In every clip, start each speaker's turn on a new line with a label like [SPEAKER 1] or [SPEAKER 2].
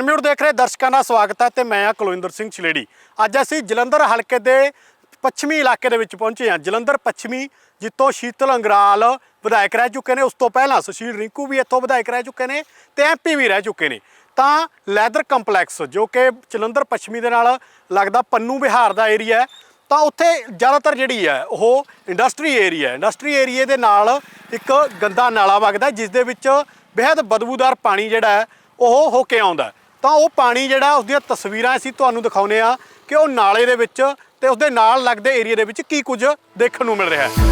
[SPEAKER 1] Unmute ਦੇਖ ਰਹੇ ਦਰਸ਼ਕਾਂ ਦਾ ਸਵਾਗਤ ਹੈ ਤੇ ਮੈਂ ਆ ਕੁਲਵਿੰਦਰ ਸਿੰਘ ਛਲੇੜੀ। ਅੱਜ ਅਸੀਂ ਜਲੰਧਰ ਹਲਕੇ ਦੇ ਪੱਛਮੀ ਇਲਾਕੇ ਦੇ ਵਿੱਚ ਪਹੁੰਚੇ ਹਾਂ। ਜਲੰਧਰ ਪੱਛਮੀ, ਜਿੱਥੋਂ ਸ਼ੀਤਲ ਅੰਗਰਾਲ ਵਿਧਾਇਕ ਰਹਿ ਚੁੱਕੇ ਨੇ, ਉਸ ਤੋਂ ਪਹਿਲਾਂ ਸੁਸ਼ੀਲ ਰਿੰਕੂ ਵੀ ਇੱਥੋਂ ਵਿਧਾਇਕ ਰਹਿ ਚੁੱਕੇ ਨੇ ਤੇ ਐਮਪੀ ਵੀ ਰਹਿ ਚੁੱਕੇ ਨੇ। ਤਾਂ ਲੈਦਰ ਕੰਪਲੈਕਸ, ਜੋ ਕਿ ਜਲੰਧਰ ਪੱਛਮੀ ਦੇ ਨਾਲ ਲੱਗਦਾ ਪੰਨੂ ਬਿਹਾਰ ਦਾ ਏਰੀਆ ਹੈ, ਤਾਂ ਉੱਥੇ ਜ਼ਿਆਦਾਤਰ ਜਿਹੜੀ ਹੈ, ਉਹ ਇੰਡਸਟਰੀ ਏਰੀਆ ਹੈ। ਇੰਡਸਟਰੀ ਏਰੀਏ ਦੇ ਨਾਲ ਇੱਕ ਗੰਦਾ ਨਾਲਾ ਵਗਦਾ ਜਿਸ ਦੇ ਵਿੱਚ ਬੇहद ਬਦਬੂਦਾਰ ਪਾਣੀ ਜਿਹੜਾ ਹੈ, ਉਹ ਹੋ ਕੇ ਆਉਂਦਾ ਤਾਂ ਉਹ ਪਾਣੀ ਜਿਹੜਾ ਉਸਦੀਆਂ ਤਸਵੀਰਾਂ ਅਸੀਂ ਤੁਹਾਨੂੰ ਦਿਖਾਉਨੇ ਆ ਕਿ ਉਹ ਨਾਲੇ ਦੇ ਵਿੱਚ ਤੇ ਉਸਦੇ ਨਾਲ ਲੱਗਦੇ ਏਰੀਆ ਦੇ ਵਿੱਚ ਕੀ ਕੁਝ ਦੇਖਣ ਨੂੰ ਮਿਲ ਰਿਹਾ ਹੈ।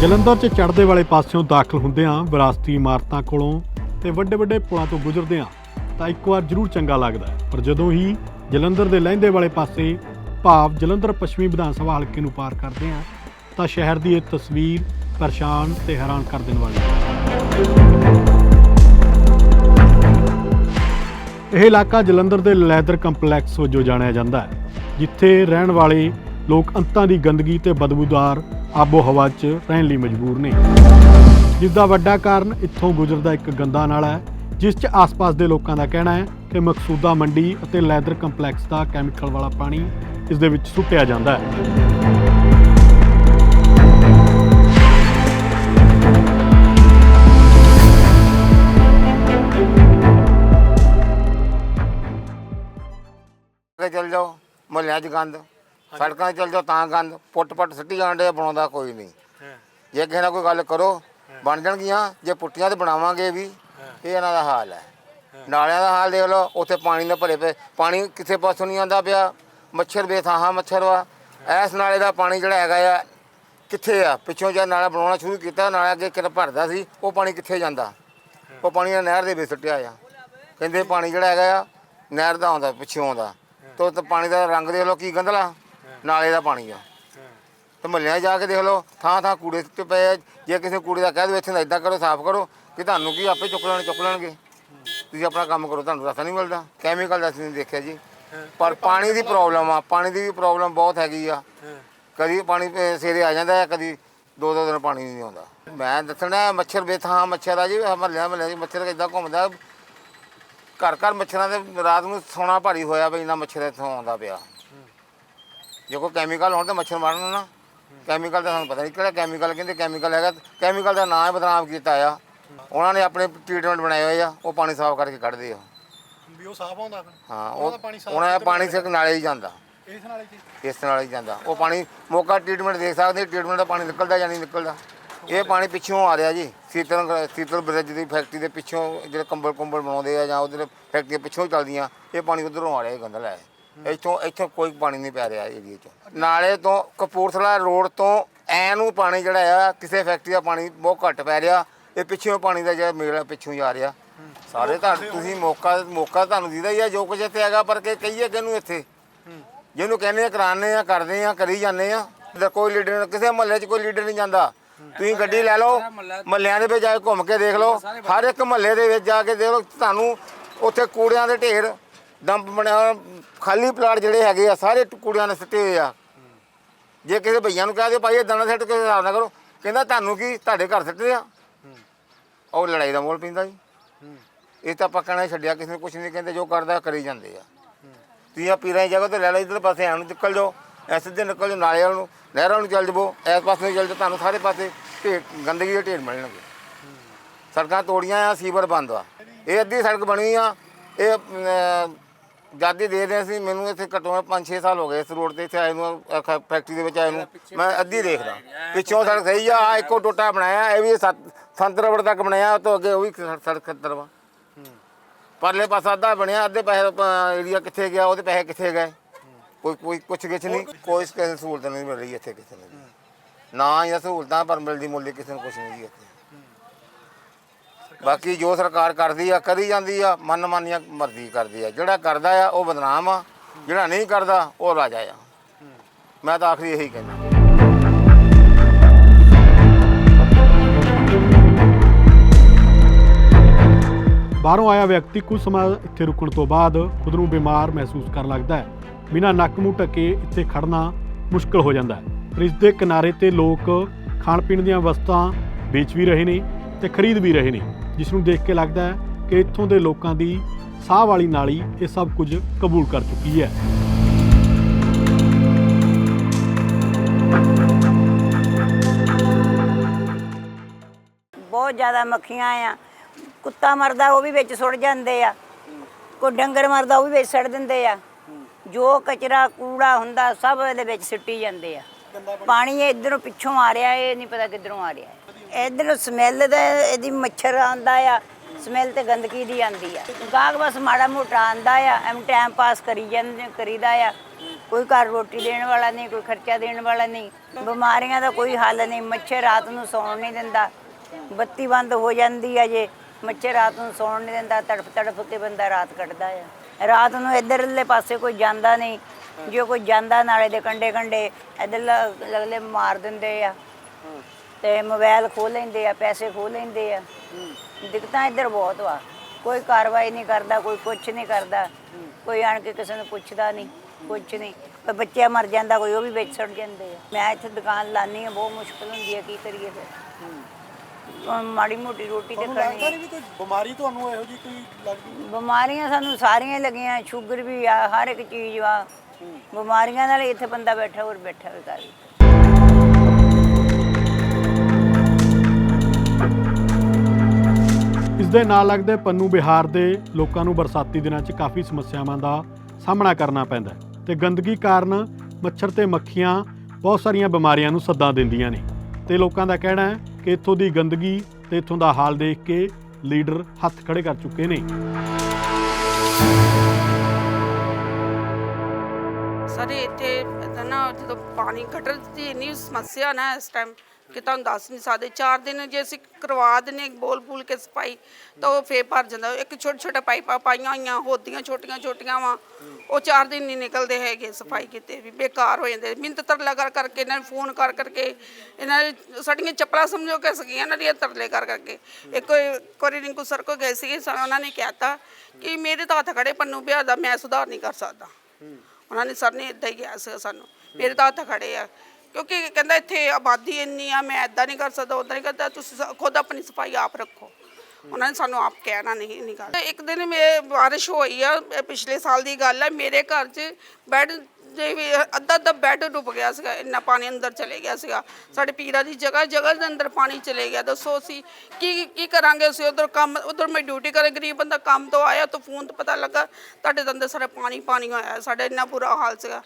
[SPEAKER 1] ਜਲੰਧਰ 'ਚ ਚੜ੍ਹਦੇ ਵਾਲੇ ਪਾਸਿਓਂ ਦਾਖਲ ਹੁੰਦੇ ਆ ਵਿਰਾਸਤੀ ਇਮਾਰਤਾਂ ਕੋਲੋਂ ਤੇ ਵੱਡੇ ਵੱਡੇ ਪੁਲਾਂ ਤੋਂ ਗੁਜ਼ਰਦੇ ਆ ਤਾਂ ਇੱਕ ਵਾਰ ਜ਼ਰੂਰ ਚੰਗਾ ਲੱਗਦਾ ਹੈ। ਪਰ ਜਦੋਂ ਹੀ ਜਲੰਧਰ ਦੇ ਲਹਿੰਦੇ ਵਾਲੇ ਪਾਸੇ ਭਾਵ ਜਲੰਧਰ ਪੱਛਮੀ ਵਿਧਾਨ ਸਭਾ ਹਲਕੇ ਨੂੰ ਪਾਰ ਕਰਦੇ ਹਾਂ, ਤਾਂ ਸ਼ਹਿਰ ਦੀ ਇਹ ਤਸਵੀਰ ਪਰੇਸ਼ਾਨ ਤੇ ਹੈਰਾਨ ਕਰ ਦੇਣ ਵਾਲੀ ਹੈ ਇਹ ਇਲਾਕਾ ਜਲੰਧਰ ਦੇ ਲੈਦਰ ਕੰਪਲੈਕਸ ਵਜੋਂ ਜਾਣਿਆ ਜਾਂਦਾ ਹੈ, ਜਿੱਥੇ ਰਹਿਣ ਵਾਲੇ ਲੋਕ ਅੰਤਾਂ ਦੀ ਗੰਦਗੀ ਤੇ ਬਦਬੂਦਾਰ ਆਬੋ ਹਵਾ 'ਚ ਰਹਿਣ ਲਈ ਮਜਬੂਰ ਨੇ ਜਿਸ ਦਾ ਵੱਡਾ ਕਾਰਨ ਇੱਥੋਂ ਗੁਜ਼ਰਦਾ ਇੱਕ ਗੰਦਾ ਨਾਲਾ ਹੈ ਜਿਸ 'ਚ ਆਸ-ਪਾਸ ਦੇ ਲੋਕਾਂ ਦਾ ਕਹਿਣਾ ਹੈ ਕਿ ਮਕਸੂਦਾ ਮੰਡੀ ਅਤੇ ਲੈਦਰ ਕੰਪਲੈਕਸ ਦਾ ਕੈਮੀਕਲ ਵਾਲਾ ਪਾਣੀ ਇਸ ਦੇ ਵਿੱਚ ਸੁੱਟਿਆ ਜਾਂਦਾ ਹੈ।
[SPEAKER 2] ਚਲ ਜਾਓ ਮੁਹੱਲਿਆਂ 'ਚ ਗੰਦ ਸੜਕਾਂ 'ਤੇ ਚਲ ਜਾਓ ਤਾਂ ਗੰਦ ਪੁੱਟ ਪੁੱਟ ਸਿੱਟੀ ਜਾਂਦੇ ਬਣਾਉਂਦਾ ਕੋਈ ਨਹੀਂ। ਜੇ ਕਿਸੇ ਨਾਲ ਕੋਈ ਗੱਲ ਕਰੋ ਬਣ ਜਾਣਗੀਆਂ ਜੇ ਪੁੱਟੀਆਂ ਤੇ ਬਣਾਵਾਂਗੇ ਵੀ। ਇਹ ਇਹਨਾਂ ਦਾ ਹਾਲ ਹੈ। ਨਾਲਿਆਂ ਦਾ ਹਾਲ ਦੇਖ ਲਓ, ਉੱਥੇ ਪਾਣੀ ਦੇ ਭਰੇ ਪਏ। ਪਾਣੀ ਕਿਸੇ ਪਾਸੋਂ ਨਹੀਂ ਆਉਂਦਾ ਪਿਆ। ਮੱਛਰ ਬੇਥਾਹਾਂ ਮੱਛਰ ਵਾ। ਇਸ ਨਾਲੇ ਦਾ ਪਾਣੀ ਜਿਹੜਾ ਹੈਗਾ ਆ, ਕਿੱਥੇ ਆ? ਪਿੱਛੋਂ ਜਦ ਨਾਲਾ ਬਣਾਉਣਾ ਸ਼ੁਰੂ ਕੀਤਾ, ਨਾਲਾ ਅੱਗੇ ਕਿਰ ਭਰਦਾ ਸੀ, ਉਹ ਪਾਣੀ ਕਿੱਥੇ ਜਾਂਦਾ? ਉਹ ਪਾਣੀ ਨਹਿਰ ਦੇ ਵਿੱਚ ਸੁੱਟਿਆ ਆ। ਕਹਿੰਦੇ ਪਾਣੀ ਜਿਹੜਾ ਹੈਗਾ ਆ, ਨਹਿਰ ਦਾ ਆਉਂਦਾ, ਪਿੱਛੋਂ ਆਉਂਦਾ। ਤੇ ਤਾਂ ਪਾਣੀ ਦਾ ਰੰਗ ਦੇਖ ਲਓ, ਕੀ ਗੰਧਲਾ? ਨਾਲੇ ਦਾ ਪਾਣੀ ਆ। ਤੇ ਮਹੱਲਿਆਂ ਜਾ ਕੇ ਦੇਖ ਲਓ ਥਾਂ ਥਾਂ ਕੂੜੇ ਸੁੱਟੇ ਪਏ ਆ। ਜੇ ਕਿਸੇ ਕੂੜੇ ਦਾ ਕਹਿ ਦਿਓ ਇੱਥੇ ਦਾ ਇਦਾਂ ਕਰੋ, ਸਾਫ਼ ਕਰੋ। ਕਿ ਤੁਹਾਨੂੰ ਕੀ ਆਪੇ ਚੁੱਕ ਲੈਣ ਚੁੱਕ ਲੈਣਗੇ। ਤੁਸੀਂ ਆਪਣਾ ਕੰਮ ਕਰੋ ਤੁਹਾਨੂੰ ਰਸਤਾ ਨਹੀਂ ਮਿਲਦਾ। ਕੈਮੀਕਲ ਦਾ ਅਸੀਂ ਨਹੀਂ ਦੇਖਿਆ ਜੀ? ਪਰ ਪਾਣੀ ਦੀ ਪ੍ਰੋਬਲਮ ਆ ਪਾਣੀ ਦੀ ਵੀ ਪ੍ਰੋਬਲਮ ਬਹੁਤ ਹੈਗੀ ਆ। ਕਦੀ ਪਾਣੀ ਸਵੇਰੇ ਆ ਜਾਂਦਾ ਹੈ ਕਦੀ ਦੋ ਦੋ ਦਿਨ ਪਾਣੀ ਨਹੀਂ ਆਉਂਦਾ। ਮੈਂ ਦੱਸਣਾ ਮੱਛਰ ਬੇਥਾਂ ਮੱਛਰ ਆ ਜੀ ਮਹੱਲਿਆਂ ਮਹੱਲਿਆਂ ਮੱਛਰ ਇਦਾਂ ਘੁੰਮਦਾ। ਘਰ ਘਰ ਮੱਛਰਾਂ ਦੇ ਰਾਤ ਨੂੰ ਸੋਨਾ ਭਾਰੀ ਹੋਇਆ ਵੀ ਇੰਨਾ ਮੱਛਰ ਇੱਥੋਂ ਆਉਂਦਾ ਪਿਆ। ਜੇ ਕੋਈ ਕੈਮੀਕਲ ਹੋਣ ਤਾਂ ਮੱਛਰ ਮਾਰਨ ਨਾ। ਕੈਮੀਕਲ ਦਾ ਸਾਨੂੰ ਪਤਾ ਨਹੀਂ ਕਿਹੜਾ ਕੈਮੀਕਲ ਕਹਿੰਦੇ ਕੈਮੀਕਲ ਹੈਗਾ ਕੈਮੀਕਲ ਦਾ ਨਾਂ ਹੀ ਬਦਨਾਮ ਕੀਤਾ ਆ। ਉਹਨਾਂ ਨੇ ਆਪਣੇ ਟ੍ਰੀਟਮੈਂਟ ਬਣਾਏ ਹੋਏ ਆ ਉਹ ਪਾਣੀ ਸਾਫ਼ ਕਰਕੇ ਕੱਢਦੇ ਆ।
[SPEAKER 1] ਵੀ ਉਹ ਸਾਫ਼ ਆਉਂਦਾ ਫਿਰ?
[SPEAKER 2] ਹਾਂ ਉਹ
[SPEAKER 1] ਦਾ ਪਾਣੀ ਸਾਫ਼
[SPEAKER 2] ਉਹਨਾਂ ਦਾ ਪਾਣੀ ਸਿਰਫ ਨਾਲੇ ਹੀ ਜਾਂਦਾ।
[SPEAKER 1] ਇਸ ਨਾਲੇ 'ਚ
[SPEAKER 2] ਇਸ ਨਾਲ ਹੀ ਜਾਂਦਾ। ਉਹ ਪਾਣੀ ਮੌਕਾ ਟ੍ਰੀਟਮੈਂਟ ਦੇਖ ਸਕਦੇ ਟ੍ਰੀਟਮੈਂਟ ਦਾ ਪਾਣੀ ਨਿਕਲਦਾ ਜਾਂ ਨਹੀਂ ਨਿਕਲਦਾ। ਇਹ ਪਾਣੀ ਪਿੱਛੋਂ ਆ ਰਿਹਾ ਜੀ। ਸੀਤਲ ਸੀਤਲ ਬ੍ਰਿਜ ਦੀ ਫੈਕਟਰੀ ਦੇ ਪਿੱਛੋਂ ਜਿਹੜੇ ਕੰਬਲ ਕੰਬਲ ਬਣਾਉਂਦੇ ਆ ਜਾਂ ਉਧਰ ਫੈਕਟਰੀ ਦੇ ਪਿੱਛੋਂ ਚੱਲਦੀਆਂ ਇਹ ਪਾਣੀ ਉਧਰੋਂ ਆ ਰਿਹਾ ਇਹ ਗੰਦਲਾ ਹੈ। ਇੱਥੋਂ ਇੱਥੋਂ ਕੋਈ ਪਾਣੀ ਨਹੀਂ ਪੈ ਰਿਹਾ ਏਰੀਏ 'ਚ। ਨਾਲੇ ਤੋਂ ਕਪੂਰਥਲਾ ਰੋਡ ਤੋਂ ਐ ਨੂੰ ਪਾਣੀ ਜਿਹੜਾ ਆ ਕਿਸੇ ਫੈਕਟਰੀ ਦਾ ਪਾਣੀ ਬਹੁਤ ਘੱਟ ਪੈ ਰਿਹਾ। ਇਹ ਪਿੱਛੋਂ ਪਾਣੀ ਦਾ ਜਿਹੜਾ ਮੇਲਾ ਆ ਪਿੱਛੋਂ ਜਾ ਰਿਹਾ। ਸਾਰੇ ਤੁਹਾਨੂੰ ਤੁਸੀਂ ਮੌਕਾ ਮੌਕਾ ਤੁਹਾਨੂੰ ਦੀਦਾ ਹੀ ਆ ਜੋ ਕੁਝ ਇੱਥੇ ਹੈਗਾ ਪਰ ਕਿ ਕਹੀਏ ਕਿਹਨੂੰ ਇੱਥੇ। ਜਿਹਨੂੰ ਕਹਿੰਦੇ ਆ ਕਰਾਣੇ ਆ ਕਰਦੇ ਆ ਕਰੀ ਜਾਂਦੇ ਆ ਕੋਈ ਲੀਡਰ ਕਿਸੇ ਮਹੱਲੇ 'ਚ ਕੋਈ ਲੀਡਰ ਨਹੀਂ ਜਾਂਦਾ। ਤੁਸੀਂ ਗੱਡੀ ਲੈ ਲਓ ਮਹੱਲਿਆਂ ਦੇ ਵਿੱਚ ਜਾ ਕੇ ਘੁੰਮ ਕੇ ਦੇਖ ਲਓ ਹਰ ਇੱਕ ਮਹੱਲੇ ਦੇ ਵਿੱਚ ਜਾ ਕੇ ਦੇਖ ਲਓ ਤੁਹਾਨੂੰ ਉੱਥੇ ਕੂੜਿਆਂ ਦੇ ਢੇਰ ਡੰਪ ਬਣਿਆ ਹੋਇਆ, ਖਾਲੀ ਪਲਾਟ ਜਿਹੜੇ ਹੈਗੇ ਆ ਸਾਰੇ ਕੂੜਿਆਂ ਨੇ ਸਿੱਟੇ ਹੋਏ ਆ। ਜੇ ਕਿਸੇ ਭਈਆਂ ਨੂੰ ਕਹਿ ਦੇ ਭਾਈ ਇਹ ਦਾਣਾ ਸਿੱਟ ਕੇ ਹਿਸਾਬ ਨਾ ਕਰੋ ਕਹਿੰਦਾ ਤੁਹਾਨੂੰ ਕੀ ਤੁਹਾਡੇ ਘਰ ਸਿੱਟਦੇ ਆ? ਉਹ ਲੜਾਈ ਦਾ ਮੋਲ ਪਿੰਦਾ ਜੀ। ਇਹ ਤਾਂ ਆਪਾਂ ਕਹਿਣਾ ਛੱਡਿਆ ਕਿਸੇ ਨੂੰ ਕੁਝ ਨਹੀਂ ਕਹਿੰਦੇ ਜੋ ਕਰਦਾ ਕਰੀ ਜਾਂਦੇ ਆ। ਤੁਸੀਂ ਆ ਪੀਰਾਂ ਦੀ ਜਗ੍ਹਾ ਤੇ ਲੈ ਲਓ ਇਧਰ ਪਾਸੇ ਆਣ ਨੂੰ ਨਿਕਲ ਜਾਓ ਐ ਸਿੱਧੇ ਨਿਕਲ ਜਾਓ ਨਾਲੇ ਵੱਲ ਨੂੰ ਨਹਿਰਾਂ ਨੂੰ ਚੱਲ ਜਾਵੋ ਇਸ ਪਾਸੇ ਨੂੰ ਚੱਲ ਜਾਓ ਤੁਹਾਨੂੰ ਸਾਰੇ ਪਾਸੇ ਢੇਰ ਗੰਦਗੀ ਦੇ ਢੇਰ ਮਿਲਣਗੇ। ਸੜਕਾਂ ਤੋੜੀਆਂ ਆ ਸੀਵਰ ਬੰਦ ਆ। ਇਹ ਅੱਧੀ ਸੜਕ ਬਣੀ ਆ ਇਹ ਜਾਦੀ ਦੇ ਰਹੇ ਸੀ ਮੈਨੂੰ ਇੱਥੇ ਘੱਟੋ ਘੱਟ 5-6 ਸਾਲ ਹੋ ਗਏ ਇਸ ਰੋਡ ਤੇ ਇੱਥੇ ਆਏ ਨੂੰ ਫੈਕਟਰੀ ਦੇ ਵਿੱਚ ਆਏ ਨੂੰ। ਮੈਂ ਅੱਧੀ ਦੇਖਦਾ। ਪਿੱਛੋਂ ਸੜਕ ਸਹੀ ਆ ਇੱਕੋ ਟੋਟਾ ਬਣਾਇਆ ਇਹ ਵੀ ਸੰਤਰਵੜ ਤੱਕ ਬਣਾਇਆ ਉਹ ਤੋਂ ਅੱਗੇ ਉਹ ਵੀ ਸੜ- ਸੜਕ ਖੱਤਰ ਵਾ। ਪਰਲੇ ਪਾਸਾ ਅੱਧਾ ਬਣਿਆ, ਅੱਧੇ ਪੈਸੇ ਏਰੀਆ ਕਿੱਥੇ ਗਿਆ, ਉਹਦੇ ਪੈਸੇ ਕਿੱਥੇ ਗਏ? ਕੋਈ ਕੋਈ ਕੁਛ ਗਿੱਛ ਨਹੀਂ, ਕੋਈ ਕਿਸੇ ਸਹੂਲਤ ਨਹੀਂ ਮਿਲ ਰਹੀ ਇੱਥੇ ਕਿਸੇ ਨੂੰ ਵੀ। ਨਾ ਇਹ ਸਹੂਲਤਾਂ ਪਰ ਮਿਲਦੀ ਮੁੱਲ ਕਿਸੇ ਨੂੰ ਕੁਛ ਨਹੀਂ ਜੀ ਇੱਥੇ। ਬਾਕੀ ਜੋ ਸਰਕਾਰ ਕਰਦੀ ਆ, ਕਰੀ ਜਾਂਦੀ ਆ, ਮਨ ਮਾਨੀਆਂ ਮਰਜ਼ੀ ਕਰਦੀ ਆ। ਜਿਹੜਾ ਕਰਦਾ ਆ, ਉਹ ਬਦਨਾਮ ਆ, ਜਿਹੜਾ ਨਹੀਂ ਕਰਦਾ, ਉਹ ਰਾਜਾ ਆ। ਮੈਂ ਤਾਂ ਆਖਰੀ ਇਹੀ ਕਹਿੰਦਾ।
[SPEAKER 1] ਬਾਹਰੋਂ ਆਇਆ ਵਿਅਕਤੀ ਕੁਝ ਸਮਾਂ ਇੱਥੇ ਰੁਕਣ ਤੋਂ ਬਾਅਦ ਖੁਦ ਨੂੰ ਬਿਮਾਰ ਮਹਿਸੂਸ ਕਰਨ ਲੱਗਦਾ ਹੈ। ਬਿਨਾਂ ਨੱਕ ਮੂੰਹ ਢੱਕੇ ਇੱਥੇ ਖੜਨਾ ਮੁਸ਼ਕਲ ਹੋ ਜਾਂਦਾ ਹੈ। ਪਰ ਇਸ ਦੇ ਕਿਨਾਰੇ ਤੇ ਲੋਕ ਖਾਣ ਪੀਣ ਦੀਆਂ ਵਸਤਾਂ ਵੇਚ ਵੀ ਰਹੇ ਨੇ ਤੇ ਖਰੀਦ ਵੀ ਰਹੇ ਨੇ, ਜਿਸ ਨੂੰ ਦੇਖ ਕੇ ਲੱਗਦਾ ਹੈ ਕਿ ਇੱਥੋਂ ਦੇ ਲੋਕਾਂ ਦੀ ਸਾਹ ਵਾਲੀ ਨਾਲੀ ਇਹ ਸਭ ਕੁਝ ਕਬੂਲ ਕਰ ਚੁੱਕੀ ਹੈ।
[SPEAKER 3] ਬਹੁਤ ਜ਼ਿਆਦਾ ਮੱਖੀਆਂ ਆ ਕੁੱਤਾ ਮਰਦਾ ਉਹ ਵੀ ਵਿੱਚ ਸੁੱਟ ਜਾਂਦੇ ਆ। ਕੋਈ ਡੰਗਰ ਮਰਦਾ ਉਹ ਵੀ ਵਿੱਚ ਸੁੱਟ ਦਿੰਦੇ ਆ। ਜੋ ਕਚਰਾ ਕੂੜਾ ਹੁੰਦਾ ਸਭ ਇਹਦੇ ਵਿੱਚ ਸਿੱਟੀ ਜਾਂਦੇ ਆ। ਪਾਣੀ ਇਧਰੋਂ ਪਿੱਛੋਂ ਆ ਰਿਹਾ, ਇਹ ਨਹੀਂ ਪਤਾ ਕਿੱਧਰੋਂ ਆ ਰਿਹਾ। ਇਧਰੋਂ ਸਮੈਲ ਦਾ ਇਹਦੀ ਮੱਛਰ ਆਂਦਾ ਆ, ਸਮੈਲ ਤੇ ਗੰਦਗੀ ਦੀ ਆਂਦੀ ਆ। ਗਾਹਕ ਬਸ ਮਾੜਾ ਮੋਟਾ ਆਂਦਾ ਆ, ਐਮ ਟਾਈਮ ਪਾਸ ਕਰੀ ਜਾਂਦੇ, ਕਰੀਦਾ ਆ। ਕੋਈ ਘਰ ਰੋਟੀ ਦੇਣ ਵਾਲਾ ਨਹੀਂ, ਕੋਈ ਖਰਚਾ ਦੇਣ ਵਾਲਾ ਨਹੀਂ। ਬਿਮਾਰੀਆਂ ਦਾ ਕੋਈ ਹੱਲ ਨਹੀਂ, ਮੱਛਰ ਰਾਤ ਨੂੰ ਸੌਣ ਨਹੀਂ ਦਿੰਦਾ। ਬੱਤੀ ਬੰਦ ਹੋ ਜਾਂਦੀ ਆ ਜੇ। ਮੱਛਰ ਰਾਤ ਨੂੰ ਸੌਣ ਨਹੀਂ ਦਿੰਦਾ ਤੜਫ ਤੜਫ ਕੇ ਬੰਦਾ ਰਾਤ ਕੱਢਦਾ ਆ। ਰਾਤ ਨੂੰ ਇੱਧਰਲੇ ਪਾਸੇ ਕੋਈ ਜਾਂਦਾ ਨਹੀਂ। ਜੇ ਕੋਈ ਜਾਂਦਾ ਨਾਲੇ ਦੇ ਕੰਡੇ ਕੰਡੇ ਇੱਧਰ ਅਗਲੇ ਮਾਰ ਦਿੰਦੇ ਆ। ਤੇ ਮੋਬਾਈਲ ਖੋਹ ਲੈਂਦੇ ਆ, ਪੈਸੇ ਖੋਹ ਲੈਂਦੇ ਆ। ਦਿੱਕਤਾਂ ਇੱਧਰ ਬਹੁਤ ਵਾ। ਕੋਈ ਕਾਰਵਾਈ ਨਹੀਂ ਕਰਦਾ, ਕੋਈ ਕੁਛ ਨਹੀਂ ਕਰਦਾ। ਕੋਈ ਆਣ ਕੇ ਕਿਸੇ ਨੂੰ ਪੁੱਛਦਾ ਨਹੀਂ, ਕੁਛ ਨਹੀਂ। ਕੋਈ ਬੱਚਾ ਮਰ ਜਾਂਦਾ, ਕੋਈ ਉਹ ਵੀ ਵੇਚ ਸੁੱਟ ਜਾਂਦੇ ਆ। ਮੈਂ ਇੱਥੇ ਦੁਕਾਨ ਲਾਨੀ ਆ ਬਹੁਤ ਮੁਸ਼ਕਲ ਹੁੰਦੀ ਆ, ਕੀ ਕਰੀਏ ਫਿਰ? ਮਾੜੀ ਮੋਟੀ ਰੋਟੀ ਤੇ ਕਰਨੀ ਆ।
[SPEAKER 1] ਵੀ ਕੋਈ ਬਿਮਾਰੀ ਤੁਹਾਨੂੰ ਇਹੋ ਜੀ ਕੋਈ ਲੱਗਦੀ?
[SPEAKER 3] ਬਿਮਾਰੀਆਂ ਸਾਨੂੰ ਸਾਰੀਆਂ ਹੀ ਲੱਗੀਆਂ ਸ਼ੂਗਰ ਵੀ ਆ ਹਰ ਇੱਕ ਚੀਜ਼ ਵਾ। ਬਿਮਾਰੀਆਂ ਨਾਲ ਹੀ ਇੱਥੇ ਬੰਦਾ ਬੈਠਾ ਹੋਰ ਬੈਠਾ ਹੋਵੇ ਘਰ ਵਿੱਚ
[SPEAKER 1] ਇਸ ਦੇ ਨਾਲ ਲੱਗਦੇ ਪੰਨੂ ਬਿਹਾਰ ਦੇ ਲੋਕਾਂ ਨੂੰ ਬਰਸਾਤੀ ਦਿਨਾਂ 'ਚ ਕਾਫੀ ਸਮੱਸਿਆਵਾਂ ਦਾ ਸਾਹਮਣਾ ਕਰਨਾ ਪੈਂਦਾ ਹੈ ਤੇ ਗੰਦਗੀ ਕਾਰਨ ਮੱਛਰ ਤੇ ਮੱਖੀਆਂ ਬਹੁਤ ਸਾਰੀਆਂ ਬਿਮਾਰੀਆਂ ਨੂੰ ਸੱਦਾ ਦਿੰਦੀਆਂ ਨੇ। ਤੇ ਲੋਕਾਂ ਦਾ ਕਹਿਣਾ ਹੈ ਕਿ ਇੱਥੋਂ ਦੀ ਗੰਦਗੀ ਤੇ ਇੱਥੋਂ ਦਾ ਹਾਲ ਦੇਖ ਕੇ ਲੀਡਰ ਹੱਥ ਖੜੇ ਕਰ ਚੁੱਕੇ ਨੇ।
[SPEAKER 4] ਸਾਰੇ ਇੱਥੇ ਏਦਾਂ ਨਾ ਜਦੋਂ ਪਾਣੀ ਗਟਰ ਦੀ ਇੰਨੀ ਸਮੱਸਿਆ ਨਾ ਇਸ ਟਾਈਮ ਕਿ ਤੁਹਾਨੂੰ ਦੱਸ ਨਹੀਂ ਸਕਦੇ। ਚਾਰ ਦਿਨ ਜੇ ਅਸੀਂ ਕਰਵਾ ਦਿੰਨੇ ਬੋਲ ਬੋਲ ਕੇ ਸਫ਼ਾਈ ਤਾਂ ਉਹ ਫੇਰ ਭਰ ਜਾਂਦਾ। ਇੱਕ ਛੋਟੇ ਛੋਟੇ ਪਾਈਪਾਂ ਪਾਈਆਂ ਹੋਈਆਂ, ਹੋਦੀਆਂ ਛੋਟੀਆਂ ਛੋਟੀਆਂ ਵਾ। ਉਹ ਚਾਰ ਦਿਨ ਨਹੀਂ ਨਿਕਲਦੇ ਹੈਗੇ ਸਫ਼ਾਈ ਕੀਤੇ ਵੀ, ਬੇਕਾਰ ਹੋ ਜਾਂਦੇ। ਮਿੰਤ ਤਰਲਾ ਕਰ ਕਰਕੇ, ਇਹਨਾਂ ਨੂੰ ਫੋਨ ਕਰ ਕਰਕੇ, ਇਹਨਾਂ ਨੇ ਸਾਡੀਆਂ ਚੱਪਲਾਂ ਸਮਝੋ ਕਿ ਸਗੀਆਂ, ਇਹਨਾਂ ਦੀਆਂ ਤਰਲੇ ਕਰ ਕਰਕੇ। ਇੱਕ ਇੱਕ ਵਾਰੀ ਰਿੰਕੂ ਸਰ ਕੋ ਗਏ ਸੀਗੇ ਸਾਨੂੰ ਉਹਨਾਂ ਨੇ ਕਿਹਾ ਤਾ ਕਿ ਮੇਰੇ ਤਾਂ ਹੱਥ ਖੜੇ ਪੰਨੂ ਵਿਆਹ ਦਾ, ਮੈਂ ਸੁਧਾਰ ਨਹੀਂ ਕਰ ਸਕਦਾ। ਉਹਨਾਂ ਨੇ ਸਰ ਨੇ ਇਦਾਂ ਹੀ ਕਿਹਾ ਸੀ ਸਾਨੂੰ, ਮੇਰੇ ਤਾਂ ਹੱਥ ਖੜੇ ਆ। ਕਿਉਂਕਿ ਕਹਿੰਦਾ ਇੱਥੇ ਆਬਾਦੀ ਇੰਨੀ ਆ, ਮੈਂ ਇਦਾਂ ਨਹੀਂ ਕਰ ਸਕਦਾ ਉਦਾਂ ਨਹੀਂ ਕਰਦਾ, ਤੁਸੀਂ ਸ- ਖੁਦ ਆਪਣੀ ਸਫ਼ਾਈ ਆਪ ਰੱਖੋ। ਉਹਨਾਂ ਨੇ ਸਾਨੂੰ ਆਪ ਕਹਿਣਾ ਨਹੀਂ ਨਹੀਂ ਗੱਲ। ਇੱਕ ਦਿਨ ਮੇ ਬਾਰਿਸ਼ ਹੋਈ ਆ, ਇਹ ਪਿਛਲੇ ਸਾਲ ਦੀ ਗੱਲ ਹੈ ਮੇਰੇ ਘਰ 'ਚ ਬੈੱਡ ਦੇ ਵੀ ਅੱਧਾ ਅੱਧਾ ਬੈੱਡ ਡੁੱਬ ਗਿਆ ਸੀਗਾ ਇੰਨਾ ਪਾਣੀ ਅੰਦਰ ਚਲੇ ਗਿਆ ਸੀਗਾ। ਸਾਡੇ ਪੀਰਾਂ ਦੀ ਜਗ੍ਹਾ ਜਗ੍ਹਾ ਦੇ ਅੰਦਰ ਪਾਣੀ ਚਲੇ ਗਿਆ। ਦੱਸੋ ਅਸੀਂ ਕੀ ਕੀ ਕਰਾਂਗੇ ਅਸੀਂ? ਉਧਰ ਕੰਮ ਉਧਰ ਮੈਂ ਡਿਊਟੀ ਕਰੇ ਗਰੀਬ ਬੰਦਾ ਕੰਮ ਤੋਂ ਆਇਆ ਤਾਂ ਫੋਨ ਤੇ ਪਤਾ ਲੱਗਾ ਤੁਹਾਡੇ ਦੇ ਅੰਦਰ ਸਾਰਾ ਪਾਣੀ ਪਾਣੀ ਹੋਇਆ। ਸਾਡਾ ਇੰਨਾ ਬੁਰਾ ਹਾਲ ਸੀਗਾ।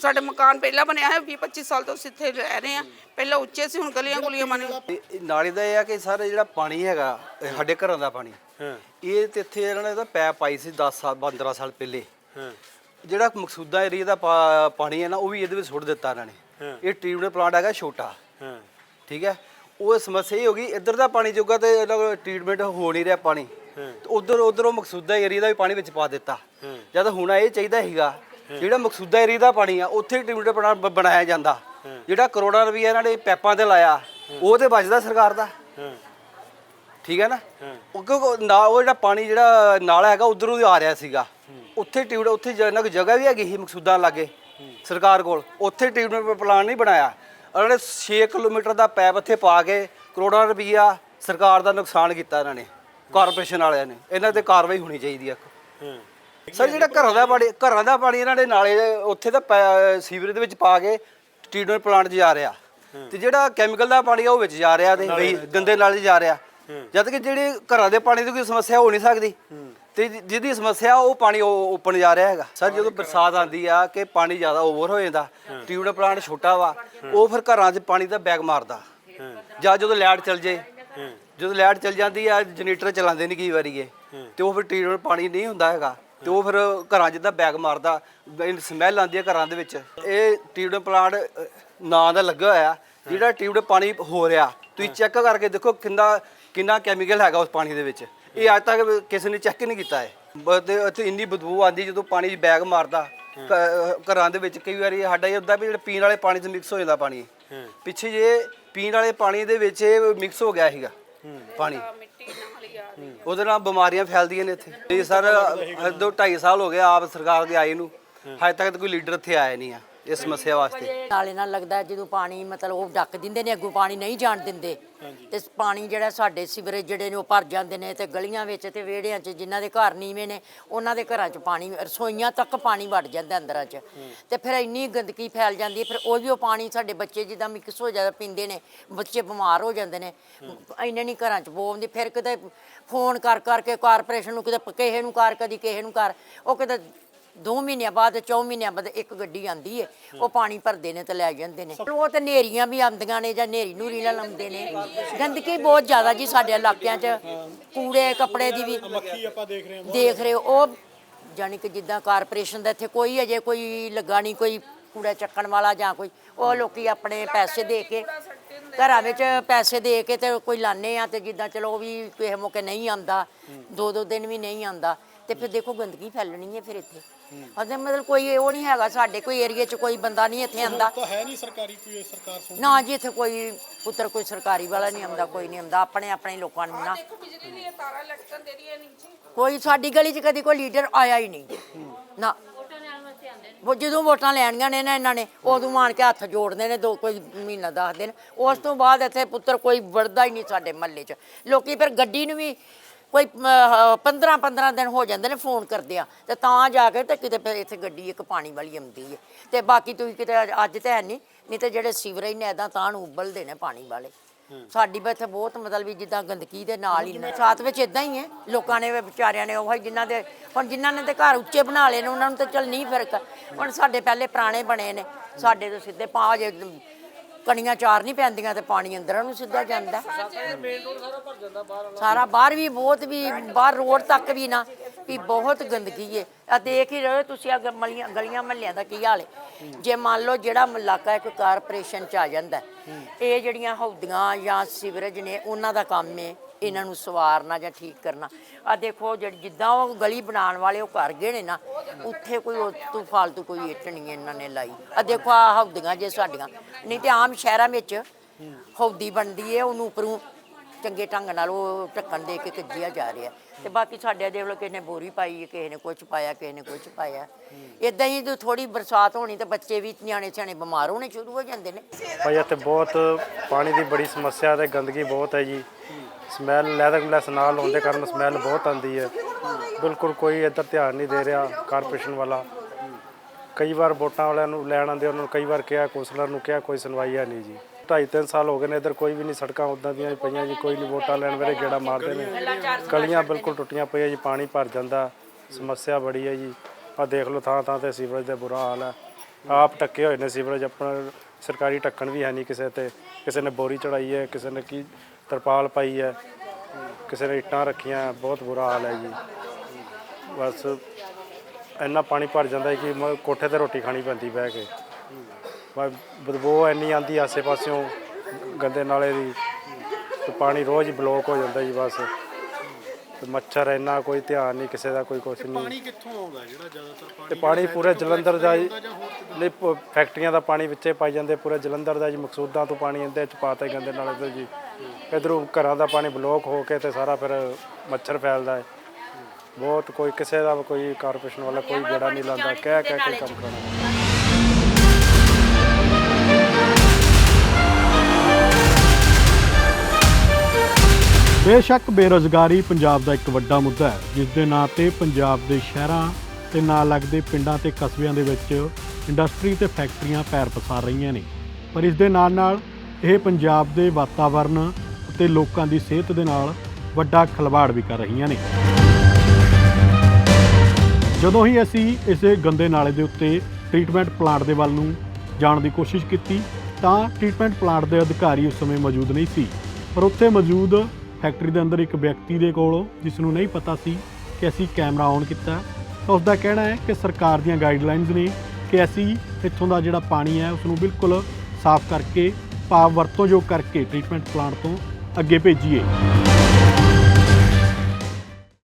[SPEAKER 4] ਸਾਡੇ ਮਕਾਨ ਪਹਿਲਾਂ ਬਣਿਆ ਹੈ 20 25 ਸਾਲ ਤੋਂ ਅਸੀਂ ਇੱਥੇ ਰਹਿ ਰਹੇ ਹਾਂ। ਪਹਿਲਾਂ ਉੱਚੇ ਸੀ ਹੁਣ ਗਲੀਆਂ ਗੁਲੀਆਂ ਬਣ
[SPEAKER 5] ਇਹ ਨਾਲੇ ਦਾ ਇਹ ਆ ਕਿ ਸਾਰੇ ਜਿਹੜਾ ਪਾਣੀ ਹੈਗਾ ਇਹ ਸਾਡੇ ਘਰਾਂ ਦਾ ਪਾਣੀ। ਇਹ ਤੇ ਇੱਥੇ ਇਹਨਾਂ ਨੇ ਤਾਂ ਪੈਪ ਪਾਈ ਸੀ 10 ਸਾਲ 15 ਸਾਲ ਪਹਿਲੇ। ਜਿਹੜਾ ਮਕਸੂਦਾ ਏਰੀਆ ਦਾ ਪਾ- ਪਾਣੀ ਹੈ ਨਾ ਉਹ ਵੀ ਇਹਦੇ ਵਿੱਚ ਸੁੱਟ ਦਿੱਤਾ ਇਹਨਾਂ ਨੇ। ਇਹ ਟ੍ਰੀਟਮੈਂਟ ਪਲਾਂਟ ਹੈਗਾ ਛੋਟਾ। ਠੀਕ ਹੈ? ਉਹ ਸਮੱਸਿਆ ਇਹ ਹੋ ਗਈ ਇੱਧਰ ਦਾ ਪਾਣੀ ਜੋਗਾ ਤੇ ਇਹਨਾਂ ਕੋਲ ਟ੍ਰੀਟਮੈਂਟ ਹੋ ਨਹੀਂ ਰਿਹਾ ਪਾਣੀ। ਉਧਰ ਉਧਰੋਂ ਮਕਸੂਦਾ ਏਰੀਆ ਦਾ ਵੀ ਪਾਣੀ ਵਿੱਚ ਪਾ ਦਿੱਤਾ। ਜਦ ਹੁਣ ਇਹ ਚਾਹੀਦਾ ਸੀਗਾ ਜਿਹੜਾ ਮਕਸੂਦਾ ਏਰੀਆ ਦਾ ਪਾਣੀ ਆ ਉੱਥੇ ਟ੍ਰੀਟਮੈਂਟ ਪਲਾਂਟ ਬ- ਬਣਾਇਆ ਜਾਂਦਾ। ਜਿਹੜਾ ਕਰੋੜਾਂ ਰੁਪਈਆ ਇਹਨਾਂ ਨੇ ਪੈਪਾਂ ਤੇ ਲਾਇਆ ਉਹ ਤੇ ਬਚਦਾ ਸਰਕਾਰ ਦਾ। ਠੀਕ ਹੈ ਨਾ? ਉਹ ਕਿਉਂਕਿ ਨਾ ਉਹ ਜਿਹੜਾ ਪਾਣੀ ਜਿਹੜਾ ਨਾਲਾ ਹੈਗਾ ਉਧਰੋਂ ਹੀ ਆ ਰਿਹਾ ਸੀਗਾ। ਉੱਥੇ ਟਿਊਬ ਉੱਥੇ ਜਨਕ ਕੋਈ ਜਗ੍ਹਾ ਵੀ ਹੈਗੀ ਸੀ ਮਕਸੂਦਾਂ ਲਾਗੇ ਸਰਕਾਰ ਕੋਲ। ਉੱਥੇ ਟ੍ਰੀਟਮੈਂਟ ਪਲਾਨ ਨਹੀਂ ਬਣਾਇਆ। ਉਹਨਾਂ ਨੇ 6 ਕਿਲੋਮੀਟਰ ਦਾ ਪੈਪ ਇੱਥੇ ਪਾ ਕੇ ਕਰੋੜਾਂ ਰੁਪਈਆ ਸਰਕਾਰ ਦਾ ਨੁਕਸਾਨ ਕੀਤਾ ਇਹਨਾਂ ਨੇ ਕਾਰਪੋਰੇਸ਼ਨ ਵਾਲਿਆਂ ਨੇ। ਇਹਨਾਂ ਤੇ ਕਾਰਵਾਈ ਹੋਣੀ ਚਾਹੀਦੀ ਹੈ। ਸਰ ਜਿਹੜਾ ਘਰਾਂ ਦਾ ਪਾਣੀ ਘਰਾਂ ਦਾ ਪਾਣੀ ਇਹਨਾਂ ਦੇ ਨਾਲੇ ਦੇ ਉੱਥੇ ਤਾਂ ਪੈ- ਸੀਵਰੇਜ ਦੇ ਵਿੱਚ ਪਾ ਕੇ ਟ੍ਰੀਟਮੈਂਟ ਪਲਾਂਟ 'ਚ ਜਾ ਰਿਹਾ। ਤੇ ਜਿਹੜਾ ਕੈਮੀਕਲ ਦਾ ਪਾਣੀ ਆ ਉਹ ਵਿੱਚ ਜਾ ਰਿਹਾ ਤੇ ਗੰਦੇ ਨਾਲੇ 'ਚ ਜਾ ਰਿਹਾ। ਜਦ ਕਿ ਜਿਹੜੀ ਘਰਾਂ ਦੇ ਪਾਣੀ ਦੀ ਕੋਈ ਸਮੱਸਿਆ ਹੋ ਨਹੀਂ ਸਕਦੀ। ਤੇ ਜਿ- ਜਿਹਦੀ ਸਮੱਸਿਆ ਉਹ ਪਾਣੀ ਓਪਨ ਜਾ ਰਿਹਾ ਹੈਗਾ। ਸਰ ਜਦੋਂ ਬਰਸਾਤ ਆਂਦੀ ਆ ਕਿ ਪਾਣੀ ਜ਼ਿਆਦਾ ਓਵਰ ਹੋ ਜਾਂਦਾ ਟ੍ਰੀਟਮੈਂਟ ਪਲਾਂਟ ਛੋਟਾ ਵਾ ਉਹ ਫਿਰ ਘਰਾਂ 'ਚ ਪਾਣੀ ਦਾ ਬੈਗ ਮਾਰਦਾ। ਜਾਂ ਜਦੋਂ ਲਾਈਟ ਚਲ ਜੇ ਜਦੋਂ ਲਾਈਟ ਚਲ ਜਾਂਦੀ ਆ ਜਨਰੇਟਰ ਚਲਾਉਂਦੇ ਨਹੀਂ ਕਈ ਵਾਰੀ ਇਹ ਤੇ ਉਹ ਫਿਰ ਟ੍ਰੀਟਮੈਂਟ ਪਾਣੀ ਨਹੀਂ ਹੁੰਦਾ ਹੈਗਾ ਤੇ ਉਹ ਫਿਰ ਘਰਾਂ 'ਚ ਦਾ ਬੈਗ ਮਾਰਦਾ ਸਮੈਲ ਆਉਂਦੀ ਹੈ ਘਰਾਂ ਦੇ ਵਿੱਚ। ਇਹ ਟ੍ਰੀਟਮੈਂਟ ਪਲਾਂਟ ਅ, ਨਾਂ ਦਾ ਲੱਗਾ ਹੋਇਆ ਜਿਹੜਾ ਟ੍ਰੀਟਮੈਂਟ ਪਾਣੀ ਹੋ ਰਿਹਾ। ਤੁਸੀਂ ਚੈੱਕ ਕਰਕੇ ਦੇਖੋ ਕਿੰਨਾ ਕਿੰਨਾ ਕੈਮੀਕਲ ਹੈਗਾ ਉਸ ਪਾਣੀ ਦੇ ਵਿੱਚ। ਇਹ ਅੱਜ ਤੱਕ ਕਿਸੇ ਨੇ ਚੈੱਕ ਨਹੀਂ ਕੀਤਾ ਹੈ ਬ- ਤੇ ਇੱਥੇ ਇੰਨੀ ਬਦਬੂ ਆਉਂਦੀ ਜਦੋਂ ਪਾਣੀ ਬੈਗ ਮਾਰਦਾ। ਘ- ਘਰਾਂ ਦੇ ਵਿੱਚ ਕਈ ਵਾਰੀ ਸਾਡਾ ਇਹ ਹੁੰਦਾ ਵੀ ਜਿਹੜਾ ਪੀਣ ਵਾਲੇ ਪਾਣੀ 'ਚ ਮਿਕਸ ਹੋ ਜਾਂਦਾ ਪਾਣੀ। ਪਿੱਛੇ ਜੇ ਪੀਣ ਵਾਲੇ ਪਾਣੀ ਦੇ ਵਿੱਚ ਮਿਕਸ ਹੋ ਗਿਆ ਸੀਗਾ। ਪਾਣੀ।
[SPEAKER 4] ਮਿੱਟੀ ਨਾਲ ਹੀ ਆ
[SPEAKER 5] ਉਹਦੇ ਨਾਲ ਬਿਮਾਰੀਆਂ ਫੈਲਦੀਆਂ ਨੇ ਇੱਥੇ। ਇਹ ਸਰ ਦੋ 2.5 ਸਾਲ ਹੋ ਗਏ ਆਪ ਸਰਕਾਰ ਦੇ ਆਏ ਨੂੰ। ਹਜੇ ਤੱਕ ਤਾਂ ਕੋਈ ਲੀਡਰ ਇੱਥੇ ਆਇਆ ਨਹੀਂ ਆ। ਇਸ ਸਮੱਸਿਆ ਵਾਸਤੇ।
[SPEAKER 6] ਨਾਲੇ ਨਾਲ ਲੱਗਦਾ ਜਦੋਂ ਪਾਣੀ ਮਤਲਬ ਉਹ ਡੱਕ ਦਿੰਦੇ ਨੇ ਅੱਗੋਂ ਪਾਣੀ ਨਹੀਂ ਜਾਣ ਦਿੰਦੇ। ਤੇ ਪਾਣੀ ਜਿਹੜਾ ਸਾਡੇ ਸੀਵਰੇਜ ਜਿਹੜੇ ਨੇ ਉਹ ਭਰ ਜਾਂਦੇ ਨੇ ਤੇ ਗਲੀਆਂ ਵਿੱਚ ਤੇ ਵਿਹੜਿਆਂ 'ਚ ਜਿਨ੍ਹਾਂ ਦੇ ਘਰ ਨੀਵੇਂ ਨੇ ਉਹਨਾਂ ਦੇ ਘਰਾਂ 'ਚ ਪਾਣੀ ਰਸੋਈਆਂ ਤੱਕ ਪਾਣੀ ਵੜ ਜਾਂਦਾ ਅੰਦਰਾਂ 'ਚ। ਤੇ ਫਿਰ ਇੰਨੀ ਗੰਦਗੀ ਫੈਲ ਜਾਂਦੀ ਹੈ ਫਿਰ ਉਹ ਵੀ ਉਹ ਪਾਣੀ ਸਾਡੇ ਬੱਚੇ ਜਿੱਦਾਂ ਮਿਕਸ ਹੋ ਜਾਂਦਾ ਪੀਂਦੇ ਨੇ ਬੱਚੇ ਬਿਮਾਰ ਹੋ ਜਾਂਦੇ ਨੇ। ਇੰਨੇ ਨਹੀਂ ਘਰਾਂ 'ਚ ਬੋਲਦੀ ਫਿਰ ਕਿਤੇ ਫੋਨ ਕਰ ਕਰਕੇ ਕਾਰਪੋਰੇਸ਼ਨ ਨੂੰ ਕਿਤੇ ਕਿਸੇ ਨੂੰ ਕਰ ਕਦੀ ਕਿਸੇ ਨੂੰ ਕਰ ਉਹ ਕਿਤੇ ਦੋ ਮਹੀਨਿਆਂ ਬਾਅਦ ਚੌ ਮਹੀਨਿਆਂ ਬਾਅਦ ਇੱਕ ਗੱਡੀ ਆਂਦੀ ਏ ਉਹ ਪਾਣੀ ਭਰਦੇ ਨੇ ਤੇ ਲੈ ਜਾਂਦੇ ਨੇ। ਉਹ ਤੇ ਨੇਰੀਆਂ ਵੀ ਆਉਂਦੀਆਂ ਨੇ ਜਾਂ ਨੇਰੀ ਨੂਰੀ ਨਾਲ ਲਾਉਂਦੇ ਨੇ। ਗੰਦਗੀ ਬਹੁਤ ਜ਼ਿਆਦਾ ਜੀ ਸਾਡੇ ਇਲਾਕਿਆਂ 'ਚ ਕੂੜੇ ਕੱਪੜੇ ਦੀ ਵੀ
[SPEAKER 1] ਮੱਖੀ ਆਪਾਂ ਦੇਖ ਰਹੇ ਹਾਂ
[SPEAKER 6] ਦੇਖ ਰਹੇ ਹੋ ਉਹ ਜਾਨੀ ਕਿ ਜਿੱਦਾਂ ਕਾਰਪੋਰੇਸ਼ਨ ਦਾ ਇੱਥੇ ਕੋਈ ਅਜੇ ਕੋਈ ਲੱਗਾ ਨਹੀਂ ਕੋਈ ਕੂੜਾ ਚੱਕਣ ਵਾਲਾ ਜਾਂ ਕੋਈ ਉਹ ਲੋਕੀ ਆਪਣੇ ਪੈਸੇ ਦੇ ਕੇ ਘਰਾਂ ਵਿੱਚ ਪੈਸੇ ਦੇ ਕੇ ਤੇ ਕੋਈ ਲਾਣੇ ਆ ਤੇ ਜਿੱਦਾਂ ਚਲੋ ਉਹ ਵੀ ਕਿਸੇ ਮੌਕੇ ਨਹੀਂ ਆਂਦਾ ਦੋ ਦੋ ਦਿਨ ਵੀ ਨਹੀਂ ਆਂਦਾ ਤੇ ਫਿਰ ਦੇਖੋ ਗੰਦਗੀ ਫੈਲਣੀ ਹੈ ਫਿਰ ਇੱਥੇ। ਉਹਦਾ ਮਤਲਬ ਕੋਈ ਉਹ ਨਹੀਂ ਹੈਗਾ ਸਾਡੇ ਕੋਈ ਏਰੀਆ 'ਚ ਕੋਈ ਬੰਦਾ ਨਹੀਂ ਇੱਥੇ ਆਂਦਾ।
[SPEAKER 1] ਤਾਂ ਹੈ ਨਹੀਂ ਸਰਕਾਰੀ ਕੋਈ ਸਰਕਾਰ ਸੁਣ
[SPEAKER 6] ਨਾ ਜੀ ਇੱਥੇ ਕੋਈ ਪੁੱਤਰ ਕੋਈ ਸਰਕਾਰੀ ਵਾਲਾ ਨਹੀਂ ਆਉਂਦਾ ਕੋਈ ਨਹੀਂ ਆਉਂਦਾ। ਆਪਣੇ ਆਪਣੇ ਲੋਕਾਂ ਨੂੰ ਨਾ।
[SPEAKER 4] ਦੇਖੋ ਬਿਜਲੀ ਦੀਆਂ ਤਾਰਾਂ ਲਟਕਣ ਦੇ ਰਹੀਆਂ ਨੀਚੇ
[SPEAKER 6] ਕੋਈ ਸਾਡੀ ਗਲੀ 'ਚ ਕਦੀ ਕੋਈ ਲੀਡਰ ਆਇਆ ਹੀ ਨਹੀਂ। ਜੀ। ਨਾ। ਉਹ ਜਦੋਂ ਵੋਟਾਂ ਲੈਣੀਆਂ ਨੇ ਨਾ ਇਹਨਾਂ ਨੇ ਉਦੋਂ ਆਣ ਕੇ ਹੱਥ ਜੋੜਦੇ ਨੇ ਦੋ ਕੋਈ ਮਹੀਨਾ ਦਸ ਦਿਨ ਉਸ ਤੋਂ ਬਾਅਦ ਇੱਥੇ ਪੁੱਤਰ ਕੋਈ ਵੜਦਾ ਹੀ ਨਹੀਂ ਸਾਡੇ ਮਹੱਲੇ 'ਚ। ਲੋਕੀ ਫਿਰ ਗੱਡੀ ਨੂੰ ਵੀ ਕੋਈ 15 15 ਦਿਨ ਹੋ ਜਾਂਦੇ ਨੇ ਫੋਨ ਕਰਦੇ ਆ ਤੇ ਤਾਂ ਜਾ ਕੇ ਤੇ ਕਿਤੇ ਫਿਰ ਇੱਥੇ ਗੱਡੀ ਇੱਕ ਪਾਣੀ ਵਾਲੀ ਆਉਂਦੀ ਹੈ ਤੇ ਬਾਕੀ ਤੁਸੀਂ ਕਿਤੇ ਅੱਜ- ਅੱਜ ਤਾਂ ਹੈ ਨਹੀਂ ਨਹੀਂ ਤੇ ਜਿਹੜੇ ਸੀਵਰੇਜ ਨੇ ਇਦਾਂ ਤਾਂ ਨੂੰ ਉਬਲਦੇ ਨੇ ਪਾਣੀ ਵਾਲੇ। ਸਾਡੀ ਵੀ ਇੱਥੇ ਬਹੁਤ ਮਤਲਬ ਵੀ ਜਿੱਦਾਂ ਗੰਦਗੀ ਦੇ ਨਾਲ ਹੀ ਨੇ। ਸਾਥ ਵਿੱਚ ਇਦਾਂ ਹੀ ਹੈ ਲੋਕਾਂ ਨੇ ਵੀ ਵਿਚਾਰਿਆਂ ਨੇ ਉਹ ਹੀ ਜਿਨ੍ਹਾਂ ਦੇ ਹੁਣ ਜਿਨ੍ਹਾਂ ਨੇ ਤੇ ਘਰ ਉੱਚੇ ਬਣਾ ਲਏ ਨੇ ਉਹਨਾਂ ਨੂੰ ਤਾਂ ਚਲ ਨਹੀਂ ਫ਼ਰਕ। ਹੁਣ ਸਾਡੇ ਪਹਿਲੇ ਪੁਰਾਣੇ ਬਣੇ ਨੇ ਸਾਡੇ ਤੋਂ ਸਿੱਧੇ ਪਾ ਜੇ ਕਣੀਆਂ ਚਾਰ ਨਹੀਂ ਪੈਂਦੀਆਂ ਤੇ ਪਾਣੀ ਅੰਦਰਾਂ ਨੂੰ ਸਿੱਧਾ ਜਾਂਦਾ। ਸਾਰਾ ਬਾਹਰ ਵੀ ਬਹੁਤ ਵੀ ਬਾਹਰ ਰੋਡ ਤੱਕ ਵੀ ਨਾ ਵੀ ਬਹੁਤ ਗੰਦਗੀ ਹੈ ਆ ਦੇਖ ਹੀ ਰਹੇ ਹੋ ਤੁਸੀਂ ਆ ਗਲੀਆਂ ਗਲੀਆਂ ਮਹੱਲਿਆਂ ਦਾ ਕੀ ਹਾਲ ਹੈ ਜੇ ਮੰਨ ਲਓ ਜਿਹੜਾ ਇਲਾਕਾ ਇੱਕ ਕਾਰਪੋਰੇਸ਼ਨ ਚ ਆ ਜਾਂਦਾ ਹੈ, ਇਹ ਜਿਹੜੀਆਂ ਹੌਦੀਆਂ ਜਾਂ ਸੀਵਰੇਜ ਨੇ ਉਹਨਾਂ ਦਾ ਕੰਮ ਹੈ ਇਹਨਾਂ ਨੂੰ ਸਵਾਰਨਾ ਜਾਂ ਠੀਕ ਕਰਨਾ। ਆ ਦੇਖੋ, ਜਿਹੜੀ ਜਿੱਦਾਂ ਉਹ ਗਲੀ ਬਣਾਉਣ ਵਾਲੇ ਉਹ ਕਰ ਗਏ ਨੇ ਨਾ, ਉੱਥੇ ਕੋਈ ਉਹ ਫਾਲਤੂ ਕੋਈ ਇੱਟ ਨਹੀਂ ਇਹਨਾਂ ਨੇ ਲਾਈ। ਆ ਦੇਖੋ ਆ ਹੌਦੀਆਂ ਜੇ ਸਾਡੀਆਂ। ਨਹੀਂ ਤੇ ਆਮ ਸ਼ਹਿਰਾਂ ਵਿੱਚ ਹੌਦੀ ਬਣਦੀ ਹੈ ਉਹਨੂੰ ਉੱਪਰੋਂ ਚੰਗੇ ਢੰਗ ਨਾਲ ਉਹ ਢੱਕਣ ਦੇ ਕੇ ਕੱਜਿਆ ਜਾ ਰਿਹਾ। ਤੇ ਬਾਕੀ ਸਾਡੇ ਦੇਖ ਲਓ, ਕਿਸੇ ਨੇ ਬੋਰੀ ਪਾਈ ਹੈ ਕਿਸੇ ਨੇ ਕੁਝ ਪਾਇਆ, ਕਿਸੇ ਨੇ ਕੁਝ ਪਾਇਆ। ਇਦਾਂ ਹੀ ਜਦੋਂ ਥੋੜੀ ਬਰਸਾਤ ਹੋਣੀ ਤਾਂ ਬੱਚੇ ਵੀ ਨਿਆਣੇ ਸਿਆਣੇ ਬਿਮਾਰ ਹੋਣੇ ਸ਼ੁਰੂ ਹੋ ਜਾਂਦੇ ਨੇ।
[SPEAKER 7] ਭਾਈ, ਇੱਥੇ ਬਹੁਤ ਪਾਣੀ ਦੀ ਬੜੀ ਸਮੱਸਿਆ ਤੇ ਗੰਦਗੀ ਬਹੁਤ ਹੈ ਜੀ। ਸਮੈਲ ਲੈਦਰਲੈਸ ਨਾਲ ਹੋਣ ਦੇ ਕਾਰਨ ਸਮੈਲ ਬਹੁਤ ਆਉਂਦੀ ਹੈ। ਬਿਲਕੁਲ ਕੋਈ ਇੱਧਰ ਧਿਆਨ ਨਹੀਂ ਦੇ ਰਿਹਾ ਕਾਰਪੋਰੇਸ਼ਨ ਵਾਲਾ। ਕਈ ਵਾਰ ਵੋਟਾਂ ਵਾਲਿਆਂ ਨੂੰ ਲੈਣ ਆਉਂਦੇ ਉਹਨਾਂ ਨੂੰ ਕਈ ਵਾਰ ਕਿਹਾ, ਕੌਂਸਲਰ ਨੂੰ ਕਿਹਾ, ਕੋਈ ਸੁਣਵਾਈ ਹੈ ਨਹੀਂ ਜੀ। ਢਾਈ ਤਿੰਨ ਸਾਲ ਹੋ ਗਏ ਨੇ, ਇੱਧਰ ਕੋਈ ਵੀ ਨਹੀਂ ਸੜਕਾਂ ਉਦਾਂ ਦੀਆਂ ਹੀ ਪਈਆਂ ਜੀ, ਕੋਈ ਨਹੀਂ ਵੋਟਾਂ ਲੈਣ ਵੇਲੇ ਗੇੜਾ ਮਾਰਦੇ ਨੇ। ਗਲੀਆਂ ਬਿਲਕੁਲ ਟੁੱਟੀਆਂ ਪਈਆਂ ਜੀ, ਪਾਣੀ ਭਰ ਜਾਂਦਾ, ਸਮੱਸਿਆ ਬੜੀ ਹੈ ਜੀ। ਆ ਦੇਖ ਲਓ ਥਾਂ ਥਾਂ ਤੇ ਸੀਵਰੇਜ ਦਾ ਬੁਰਾ ਹਾਲ ਹੈ। ਆਪ ਟੱਕੇ ਹੋਏ ਨੇ ਸੀਵਰੇਜ, ਆਪਣਾ ਸਰਕਾਰੀ ਢੱਕਣ ਵੀ ਹੈ ਨਹੀਂ ਕਿਸੇ ਤੇ। ਕਿਸੇ ਨੇ ਬੋਰੀ ਚੜਾਈ ਹੈ, ਕਿਸੇ ਨੇ ਕੀ ਤਰਪਾਲ ਪਾਈ ਹੈ। ਕਿਸੇ ਨੇ ਇੱਟਾਂ ਰੱਖੀਆਂ ਬਹੁਤ ਬੁਰਾ ਹਾਲ ਹੈ ਜੀ। ਬਸ ਇੰਨਾ ਪਾਣੀ ਭਰ ਜਾਂਦਾ ਹੈ ਕਿ ਮ- ਕੋਠੇ ਤੇ ਰੋਟੀ ਖਾਣੀ ਪੈਂਦੀ ਬਹਿ ਕੇ। ਬਸ ਬਦਬੂ ਇੰਨੀ ਆਂਦੀ ਆਸੇ ਪਾਸਿਓਂ ਗੰਦੇ ਨਾਲੇ ਦੀ ਤੇ ਪਾਣੀ ਰੋਜ਼ ਬਲੌਕ ਹੋ ਜਾਂਦਾ ਜੀ ਬਸ। ਤੇ ਮੱਛਰ ਇੰਨਾ ਕੋਈ ਧਿਆਨ ਨਹੀਂ ਕਿਸੇ ਦਾ ਕੋਈ ਕੁਛ ਨਹੀਂ।
[SPEAKER 1] ਪਾਣੀ ਕਿੱਥੋਂ ਆਉਂਦਾ ਜਿਹੜਾ ਜ਼ਿਆਦਾਤਰ ਪਾਣੀ
[SPEAKER 7] ਤੇ ਪਾਣੀ ਪੂਰੇ ਜਲੰਧਰ ਦਾ ਜੀ। ਨਹੀਂ ਪ- ਫੈਕਟਰੀਆਂ ਦਾ ਪਾਣੀ ਵਿੱਚੇ ਪਾਈ ਜਾਂਦੇ ਪੂਰੇ ਜਲੰਧਰ ਦਾ ਜੀ ਮਕਸੂਦਾਂ ਤੋਂ ਪਾਣੀ ਇਹਦੇ ਚ ਪਾਤਾ ਗੰਦੇ ਨਾਲੇ ਤੋਂ ਜੀ। ਇਧਰੋਂ ਘਰਾਂ ਦਾ ਪਾਣੀ ਬਲੌਕ ਹੋ ਕੇ ਤੇ ਸਾਰਾ ਫਿਰ ਮੱਛਰ ਫੈਲਦਾ ਹੈ। ਬਹੁਤ ਕੋਈ ਕਿਸੇ ਦਾ ਕੋਈ ਕਾਰਪੋਰੇਸ਼ਨ ਵਾਲਾ ਕੋਈ ਗੇੜਾ ਨਹੀਂ ਲਾਉਂਦਾ ਕਹਿ ਕਹਿ ਕੇ ਕੰਮ ਕਰਾਉਣਾ
[SPEAKER 1] ਬੇਸ਼ੱਕ ਬੇਰੋਜ਼ਗਾਰੀ ਪੰਜਾਬ ਦਾ ਇੱਕ ਵੱਡਾ ਮੁੱਦਾ ਹੈ ਜਿਸ ਦੇ ਨਾਂ ਤੇ ਪੰਜਾਬ ਦੇ ਸ਼ਹਿਰਾਂ ਤੇ ਨਾਲ ਲੱਗਦੇ ਪਿੰਡਾਂ ਤੇ ਕਸਬਿਆਂ ਦੇ ਵਿੱਚ ਇੰਡਸਟਰੀ ਤੇ ਫੈਕਟਰੀਆਂ ਪੈਰ ਪਸਾਰ ਰਹੀਆਂ ਨੇ। ਪਰ ਇਸ ਦੇ ਨਾਲ ਨਾਲ ਇਹ ਪੰਜਾਬ ਦੇ ਵਾਤਾਵਰਣ ਅਤੇ ਲੋਕਾਂ ਦੀ ਸਿਹਤ ਦੇ ਨਾਲ ਵੱਡਾ ਖਿਲਵਾੜ ਵੀ ਕਰ ਰਹੀਆਂ ਨੇ। ਜਦੋਂ ਹੀ ਅਸੀਂ ਇਸ ਗੰਦੇ ਨਾਲੇ ਦੇ ਉੱਤੇ ਟ੍ਰੀਟਮੈਂਟ ਪਲਾਂਟ ਦੇ ਵੱਲ ਨੂੰ ਜਾਣ ਦੀ ਕੋਸ਼ਿਸ਼ ਕੀਤੀ, ਤਾਂ ਟ੍ਰੀਟਮੈਂਟ ਪਲਾਂਟ ਦੇ ਅਧਿਕਾਰੀ ਉਸ ਸਮੇਂ ਮੌਜੂਦ ਨਹੀਂ ਸੀ। ਪਰ ਉੱਥੇ ਮੌਜੂਦ ਫੈਕਟਰੀ ਦੇ ਅੰਦਰ ਇੱਕ ਵਿਅਕਤੀ ਦੇ ਕੋਲ, ਜਿਸ ਨੂੰ ਨਹੀਂ ਪਤਾ ਸੀ ਕਿ ਅਸੀਂ ਕੈਮਰਾ ਔਨ ਕੀਤਾ, ਤਾਂ ਉਸ ਦਾ ਕਹਿਣਾ ਹੈ ਕਿ ਸਰਕਾਰ ਦੀਆਂ ਗਾਈਡਲਾਈਨਸ ਨੇ ਕਿ ਅਸੀਂ ਇੱਥੋਂ ਦਾ ਜਿਹੜਾ ਪਾਣੀ ਹੈ ਉਸ ਨੂੰ ਬਿਲਕੁਲ ਸਾਫ਼ ਕਰਕੇ, ਭਾਵ ਵਰਤੋਂਯੋਗ ਕਰਕੇ ਟ੍ਰੀਟਮੈਂਟ ਪਲਾਂਟ ਤੋਂ ਅੱਗੇ ਭੇਜੀਏ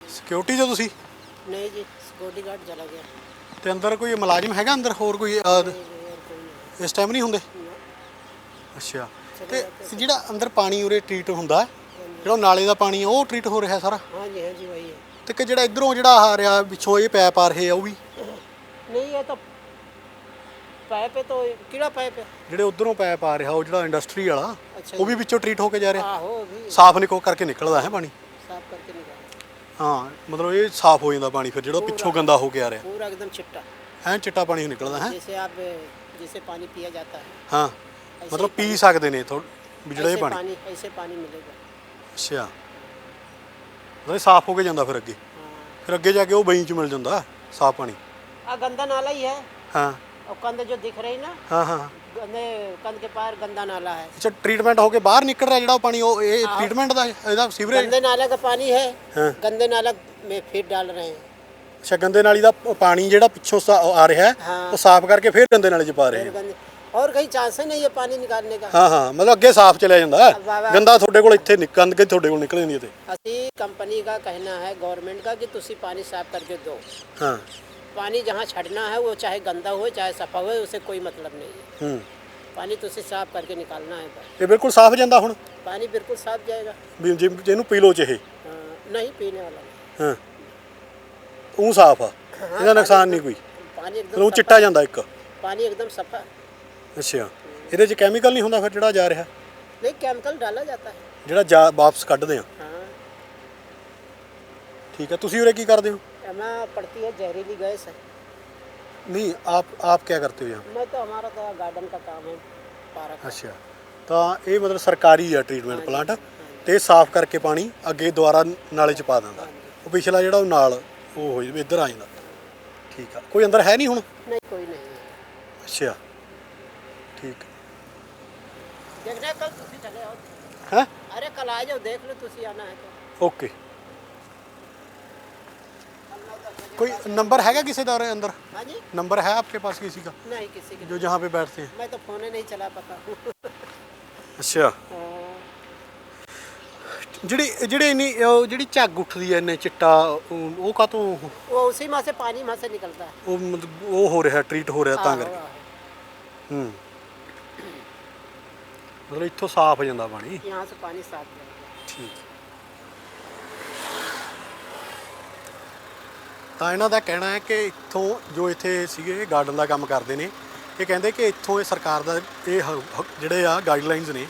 [SPEAKER 1] ਸਿਕਿਉਰਿਟੀ ਜੋ ਤੁਸੀਂ
[SPEAKER 8] ਨਹੀਂ ਜੀ ਸਿਕਿਉਰਿਟੀ ਗਾਰਡ ਚਲਾ ਗਿਆ
[SPEAKER 1] ਤੇ ਅੰਦਰ ਕੋਈ ਮੁਲਾਜ਼ਮ ਹੈਗਾ ਅੰਦਰ ਹੋਰ ਕੋਈ ਇਸ ਟਾਈਮ ਨਹੀਂ ਹੁੰਦੇ ਅੱਛਾ ਤੇ ਜਿਹੜਾ ਅੰਦਰ ਪਾਣੀ ਉਰੇ ਟ੍ਰੀਟ ਹੁੰਦਾ ਹੈ, ਜਿਹੜਾ ਨਾਲੇ ਦਾ ਪਾਣੀ ਆ ਉਹ ਟ੍ਰੀਟ ਹੋ ਰਿਹਾ ਸਾਰਾ
[SPEAKER 8] हाँ जी हाँ जी वही है
[SPEAKER 1] ਤੇ ਕਿ ਜਿਹੜਾ ਇਧਰੋਂ ਜਿਹੜਾ ਆ ਰਿਹਾ ਪਿੱਛੋਂ ਇਹ ਪੈਪ ਆ ਰਹੇ ਆ ਉਹ ਵੀ
[SPEAKER 8] नहीं ये तो पाइप है तो कीड़ा पाइप है
[SPEAKER 1] ਜਿਹੜੇ ਉਧਰੋਂ ਪੈਪ ਆ ਰਿਹਾ ਉਹ ਜਿਹੜਾ ਇੰਡਸਟਰੀ ਵਾਲਾ
[SPEAKER 8] ਅੱਛਾ
[SPEAKER 1] ਉਹ ਵੀ ਵਿੱਚੋਂ ਟ੍ਰੀਟ ਹੋ ਕੇ ਜਾ ਰਿਹਾ
[SPEAKER 8] आहो भी
[SPEAKER 1] ਸਾਫ਼ ਨਿਕਲ ਕਰਕੇ ਨਿਕਲਦਾ ਹੈ ਪਾਣੀ
[SPEAKER 8] साफ करके निकाल
[SPEAKER 1] ਹਾਂ ਮਤਲਬ ਇਹ ਸਾਫ਼ ਹੋ ਜਾਂਦਾ ਪਾਣੀ ਫਿਰ ਜਿਹੜਾ ਪਿੱਛੋਂ ਗੰਦਾ ਹੋ ਕੇ ਆ ਰਿਹਾ
[SPEAKER 8] पूरा एकदम चिट्टा
[SPEAKER 1] ਐਂ ਚਿੱਟਾ ਪਾਣੀ ਨਿਕਲਦਾ ਹੈ
[SPEAKER 8] जैसे आप जैसे पानी पिया जाता है
[SPEAKER 1] ਹਾਂ ਮਤਲਬ ਪੀ ਸਕਦੇ ਨੇ ਥੋੜਾ ਵੀ ਜਿਹੜਾ ਇਹ
[SPEAKER 8] ऐसे
[SPEAKER 1] ਪਾਣੀ
[SPEAKER 8] पानी ऐसे पानी मिलेगा
[SPEAKER 1] ਅੱਛਾ ਮਤਲਬ ਇਹ ਸਾਫ਼ ਹੋ ਕੇ ਜਾਂਦਾ ਫਿਰ ਅੱਗੇ
[SPEAKER 8] हाँ
[SPEAKER 1] ਫਿਰ ਅੱਗੇ ਜਾ ਕੇ ਉਹ ਬਈ ਚ ਮਿਲ ਜਾਂਦਾ ਸਾਫ਼ ਪਾਣੀ
[SPEAKER 8] आ गंदा नाला ही है
[SPEAKER 1] ਹਾਂ
[SPEAKER 8] और कंध जो दिख रही ना
[SPEAKER 1] ਹਾਂ ਹਾਂ
[SPEAKER 8] गंदे कंध के पार गंदा नाला है
[SPEAKER 1] ਅੱਛਾ ਟ੍ਰੀਟਮੈਂਟ ਹੋ ਕੇ ਬਾਹਰ ਨਿਕਲ ਰਿਹਾ ਜਿਹੜਾ ਉਹ ਪਾਣੀ ਉਹ ਇਹ ਟ੍ਰੀਟਮੈਂਟ ਦਾ ਇਹਦਾ ਸੀਵਰੇਜ
[SPEAKER 8] गंदे नाले का पानी है
[SPEAKER 1] हाँ।
[SPEAKER 8] गंदे नाला में फिर डाल रहे हैं
[SPEAKER 1] ਅੱਛਾ ਗੰਦੇ ਨਾਲੀ ਦਾ ਪ- ਪਾਣੀ ਜਿਹੜਾ ਪਿੱਛੋਂ ਸਾ- ਆ ਰਿਹਾ ਹੈ
[SPEAKER 8] ਹਾਂ।
[SPEAKER 1] ਉਹ ਸਾਫ਼ ਕਰਕੇ ਫਿਰ ਗੰਦੇ ਨਾਲੇ ਚ ਪਾ ਰਹੇ
[SPEAKER 8] फिर
[SPEAKER 1] ਆ
[SPEAKER 8] गंदे और कहीं चांस ही नहीं है पानी निकालने का
[SPEAKER 1] ਹਾਂ ਹਾਂ ਮਤਲਬ ਅੱਗੇ ਸਾਫ਼ ਚਲਿਆ ਜਾਂਦਾ ਹੈ।
[SPEAKER 8] ਵਾਹ, ਵਾਹ।
[SPEAKER 1] ਗੰਦਾ ਤੁਹਾਡੇ ਕੋਲ ਇੱਥੇ ਨਿਕਲ ਕੇ ਤੁਹਾਡੇ ਕੋਲ ਨਿਕਲ ਜਾਂਦੀ ਹੈ ਤੇ
[SPEAKER 8] ਅਸੀਂ कंपनी का कहना है गवर्नमेंट का कि तुसी पानी साफ करके दो
[SPEAKER 1] ਹਾਂ
[SPEAKER 8] पानी जहाँ छड़ना है वो चाहे गंदा हो चाहे सफा हो उसे कोई मतलब नहीं है
[SPEAKER 1] ਹੂੰ
[SPEAKER 8] पानी तुसी साफ करके निकालना है बस
[SPEAKER 1] ਇਹ ਬਿਲਕੁਲ ਸਾਫ਼ ਜਾਂਦਾ ਹੁਣ
[SPEAKER 8] पानी बिल्कुल साफ जाएगा
[SPEAKER 1] ਵੀ ਜੇ ਜਿਹਨੂੰ ਪੀ ਲੋ ਚਾਹੇ
[SPEAKER 8] हाँ, नहीं पीने वाला नहीं।
[SPEAKER 1] ਹਾਂ ਉਹ ਸਾਫ਼ ਆ ਇਹਦਾ ਨੁਕਸਾਨ ਨਹੀਂ ਕੋਈ
[SPEAKER 8] पानी
[SPEAKER 1] ਉਹ
[SPEAKER 8] एकदम
[SPEAKER 1] ਚਿੱਟਾ ਜਾਂਦਾ ਇੱਕ
[SPEAKER 8] सफा- पानी एकदम सफा
[SPEAKER 1] ਅੱਛਾ ਇਹਦੇ ਚ ਕੈਮੀਕਲ ਨਹੀਂ ਹੁੰਦਾ ਫਿਰ ਜਿਹੜਾ ਜਾ ਰਿਹਾ
[SPEAKER 8] नहीं केमिकल डाला जाता है
[SPEAKER 1] ਜਿਹੜਾ ਜਾ ਵਾਪਸ ਕੱਢਦੇ ਆ
[SPEAKER 8] हाँ
[SPEAKER 1] ਠੀਕ ਹੈ ਤੁਸੀਂ ਉਰੇ ਕੀ ਕਰਦੇ ਹੋ
[SPEAKER 8] हमें पड़ती है जहरीली गैस है
[SPEAKER 1] ਨਹੀਂ ਆਪ ਆਪ ਕੀ करते हो यहाँ
[SPEAKER 8] मैं तो हमारा तो गार्डन का काम है पार्क का।
[SPEAKER 1] ਅੱਛਾ ਤਾਂ ਇਹ ਮਤਲਬ ਸਰਕਾਰੀ ਆ ਟ੍ਰੀਟਮੈਂਟ ਪਲਾਂਟ ਤੇ ਇਹ ਸਾਫ਼ ਕਰਕੇ ਪਾਣੀ ਅੱਗੇ ਦੁਬਾਰਾ ਨਾਲੇ ਚ ਪਾ ਦਿੰਦਾ ਉਹ ਪਿਛਲਾ ਜਿਹੜਾ ਉਹ ਨਾਲ ਉਹ ਹੋ ਜਾਵੇ ਇੱਧਰ ਆ ਜਾਂਦਾ ਠੀਕ ਆ ਕੋਈ ਅੰਦਰ ਹੈ ਨਹੀਂ ਹੁਣ
[SPEAKER 8] नहीं कोई नहीं है
[SPEAKER 1] ਅੱਛਾ ਠੀਕ
[SPEAKER 8] देखने कल तुसी चले आओ
[SPEAKER 1] ਹੈ
[SPEAKER 8] अरे कल आ जाओ देख लो तुसी आना है तो
[SPEAKER 1] ਓਕੇ कोई नंबर हैगा किसी दौरे अंदर
[SPEAKER 8] हाँ जी
[SPEAKER 1] नंबर है आपके पास किसी का
[SPEAKER 8] नहीं किसी के
[SPEAKER 1] जो जहाँ पे बैठते हैं
[SPEAKER 8] मैं तो फोन ही नहीं चला पाता हूँ
[SPEAKER 1] ਅੱਛਾ
[SPEAKER 8] हाँ,
[SPEAKER 1] ਜਿਹੜੀ ਜਿਹੜੀ ਇੰਨੀ ਉਹ ਜਿਹੜੀ ਝੱਗ ਉੱਠਦੀ ਐ ਇੰਨੇ ਚਿੱਟਾ ਉਹ ਉਹ ਕਾਤੋਂ
[SPEAKER 8] वो उसी माँ से पानी माँ से निकलता है
[SPEAKER 1] ਉਹ ਮਤਲਬ ਉਹ ਹੋ ਰਿਹਾ ਟ੍ਰੀਟ ਹੋ ਰਿਹਾ ਤਾਂ
[SPEAKER 8] आहो,
[SPEAKER 1] ਕਰਕੇ
[SPEAKER 8] आहो।
[SPEAKER 1] ਹੂੰ ਮਤਲਬ ਇੱਥੋਂ ਸਾਫ਼ ਹੋ ਜਾਂਦਾ ਪਾਣੀ
[SPEAKER 8] यहाँ से पानी साफ जाएगा
[SPEAKER 1] ਠੀਕ ਤਾਂ ਇਹਨਾਂ ਦਾ ਕਹਿਣਾ ਹੈ ਕਿ ਇੱਥੋਂ ਜੋ ਇੱਥੇ ਸੀਗੇ ਗਾਰਡਨ ਦਾ ਕੰਮ ਕਰਦੇ ਨੇ, ਇਹ ਕਹਿੰਦੇ ਕਿ ਇੱਥੋਂ ਇਹ ਸਰਕਾਰ ਦਾ ਇਹ ਹ- ਹ- ਜਿਹੜੇ ਆ ਗਾਈਡਲਾਈਨਸ ਨੇ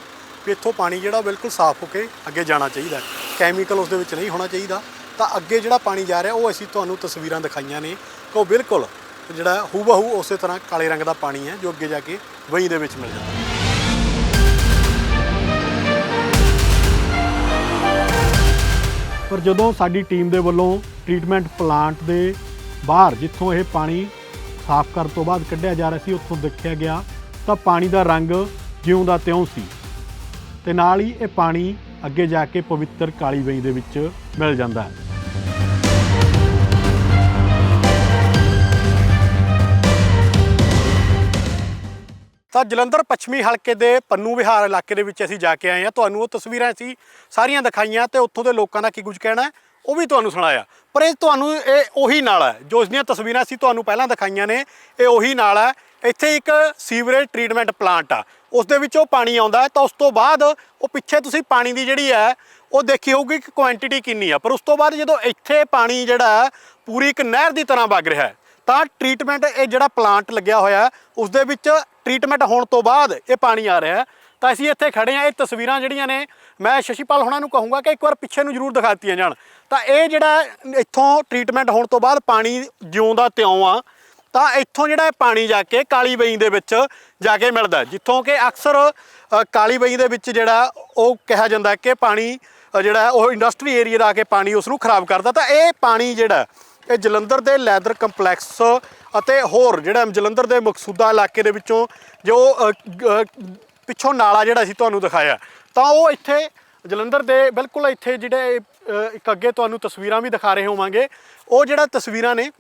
[SPEAKER 1] ਵੀ ਇੱਥੋਂ ਪਾਣੀ ਜਿਹੜਾ ਬਿਲਕੁਲ ਸਾਫ਼ ਹੋ ਕੇ ਅੱਗੇ ਜਾਣਾ ਚਾਹੀਦਾ ਕੈਮੀਕਲ ਉਸ ਦੇ ਵਿੱਚ ਨਹੀਂ ਹੋਣਾ ਚਾਹੀਦਾ। ਤਾਂ ਅੱਗੇ ਜਿਹੜਾ ਪਾਣੀ ਜਾ ਰਿਹਾ ਉਹ ਅਸੀਂ ਤੁਹਾਨੂੰ ਤਸਵੀਰਾਂ ਦਿਖਾਈਆਂ ਨੇ ਕਿ ਉਹ ਬਿਲਕੁਲ ਜਿਹੜਾ ਹੂਬਹੂ ਉਸੇ ਤਰ੍ਹਾਂ ਕਾਲੇ ਰੰਗ ਦਾ ਪਾਣੀ ਹੈ ਜੋ ਅੱਗੇ ਜਾ ਕੇ ਵਹੀਂ ਦੇ ਵਿੱਚ ਮਿਲ ਜਾਂਦਾ। ਪਰ ਜਦੋਂ ਸਾਡੀ ਟੀਮ ਦੇ ਵੱਲੋਂ ਟ੍ਰੀਟਮੈਂਟ ਪਲਾਂਟ ਦੇ ਬਾਹਰ, ਜਿੱਥੋਂ ਇਹ ਪਾਣੀ ਸਾਫ਼ ਕਰਨ ਤੋਂ ਬਾਅਦ ਕੱਢਿਆ ਜਾ ਰਿਹਾ ਸੀ, ਉੱਥੋਂ ਦੇਖਿਆ ਗਿਆ, ਤਾਂ ਪਾਣੀ ਦਾ ਰੰਗ ਜਿਉਂ ਦਾ ਤਿਉਂ ਸੀ। ਤੇ ਨਾਲ ਹੀ ਇਹ ਪਾਣੀ ਅੱਗੇ ਜਾ ਕੇ ਪਵਿੱਤਰ ਕਾਲੀ ਵੇਈ ਦੇ ਵਿੱਚ ਮਿਲ ਜਾਂਦਾ ਹੈ। ਤਾਂ ਜਲੰਧਰ ਪੱਛਮੀ ਹਲਕੇ ਦੇ ਪੰਨੂ ਵਿਹਾਰ ਇਲਾਕੇ ਦੇ ਵਿੱਚ ਅਸੀਂ ਜਾ ਕੇ ਆਏ ਹਾਂ। ਤੁਹਾਨੂੰ ਉਹ ਤਸਵੀਰਾਂ ਅਸੀਂ ਸਾਰੀਆਂ ਦਿਖਾਈਆਂ ਤੇ ਉੱਥੋਂ ਦੇ ਲੋਕਾਂ ਦਾ ਕੀ ਕੁਝ ਕਹਿਣਾ ਹੈ? ਉਹ ਵੀ ਤੁਹਾਨੂੰ ਸੁਣਾਇਆ। ਪਰ ਇਹ ਤੁਹਾਨੂੰ ਇਹ ਉਹੀ ਨਾਲਾ ਹੈ। ਜੋ ਇਸ ਦੀਆਂ ਤਸਵੀਰਾਂ ਅਸੀਂ ਤੁਹਾਨੂੰ ਪਹਿਲਾਂ ਦਿਖਾਈਆਂ ਨੇ ਇਹ ਉਹੀ ਨਾਲਾ ਹੈ। ਇੱਥੇ ਇੱਕ ਸੀਵਰੇਜ ਟ੍ਰੀਟਮੈਂਟ ਪਲਾਂਟ ਆ। ਉਸ ਦੇ ਵਿੱਚੋਂ ਪਾਣੀ ਆਉਂਦਾ ਤਾਂ ਉਸ ਤੋਂ ਬਾਅਦ ਉਹ ਪਿੱਛੇ ਤੁਸੀਂ ਪਾਣੀ ਦੀ ਜਿਹੜੀ ਹੈ ਉਹ ਦੇਖੀ ਹੋਊਗੀ ਕਿ ਕੁਆਂਟੀਟੀ ਕਿੰਨੀ ਆ। ਪਰ ਉਸ ਤੋਂ ਬਾਅਦ ਜਦੋਂ ਇੱਥੇ ਪਾਣੀ ਜਿਹੜਾ ਹੈ, ਪੂਰੀ ਇੱਕ ਨਹਿਰ ਦੀ ਤਰ੍ਹਾਂ ਵਗ ਰਿਹਾ ਹੈ ਤਾਂ ਟ੍ਰੀਟਮੈਂਟ ਇਹ ਜਿਹੜਾ ਪਲਾਂਟ ਲੱਗਿਆ ਹੋਇਆ ਉਸ ਦੇ ਵਿੱਚ ਟ੍ਰੀਟਮੈਂਟ ਹੋਣ ਤੋਂ ਬਾਅਦ ਇਹ ਪਾਣੀ ਆ ਰਿਹਾ ਤਾਂ ਅਸੀਂ ਇੱਥੇ ਖੜੇ ਆ ਇਹ ਤਸਵੀਰਾਂ ਜਿਹੜੀਆਂ ਨੇ ਮੈਂ ਸ਼ਸ਼ੀਪਾਲ ਹੋਣਾ ਨੂੰ ਕਹੂੰਗਾ ਕਿ ਇੱਕ ਵਾਰ ਪਿੱਛੇ ਨੂੰ ਜ਼ਰੂਰ ਦਿਖਾਤੀਆਂ ਜਾਣ। ਤਾਂ ਇਹ ਜਿਹੜਾ ਇੱਥੋਂ ਟ੍ਰੀਟਮੈਂਟ ਹੋਣ ਤੋਂ ਬਾਅਦ ਪਾਣੀ ਜਿਉਂਦਾ ਤਿਉਂ ਆ ਤਾਂ ਇੱਥੋਂ ਜਿਹੜਾ ਇਹ ਪਾਣੀ ਜਾ ਕੇ ਕਾਲੀ ਬਈ ਦੇ ਵਿੱਚ ਜਾ ਕੇ ਮਿਲਦਾ ਜਿੱਥੋਂ ਕਿ ਅਕਸਰ ਅ, ਕਾਲੀ ਬਈ ਦੇ ਵਿੱਚ ਜਿਹੜਾ ਉਹ ਕਿਹਾ ਜਾਂਦਾ ਕਿ ਪਾਣੀ ਜਿਹੜਾ ਉਹ ਇੰਡਸਟਰੀ ਏਰੀਆ ਦਾ ਆ ਕੇ ਪਾਣੀ ਉਸ ਨੂੰ ਖਰਾਬ ਕਰਦਾ। ਤਾਂ ਇਹ ਪਾਣੀ ਜਿਹੜਾ ਇਹ ਜਲੰਧਰ ਦੇ ਲੈਦਰ ਕੰਪਲੈਕਸ ਅਤੇ ਹੋਰ ਜਿਹੜਾ ਜਲੰਧਰ ਦੇ ਮਕਸੂਦਾ ਇਲਾਕੇ ਦੇ ਵਿੱਚੋਂ ਜੋ ਪਿੱਛੋਂ ਨਾਲਾ ਜਿਹੜਾ ਸੀ ਤੁਹਾਨੂੰ ਦਿਖਾਇਆ। ਤਾਂ ਉਹ ਇੱਥੇ ਜਲੰਧਰ ਦੇ ਬਿਲਕੁਲ ਇੱਥੇ ਜਿਹੜੇ ਇੱਕ ਅੱਗੇ ਤੁਹਾਨੂੰ ਤਸਵੀਰਾਂ ਵੀ ਦਿਖਾ ਰਹੇ ਹੋਵਾਂਗੇ। ਉਹ ਜਿਹੜਾ ਤਸਵੀਰਾਂ ਨੇ,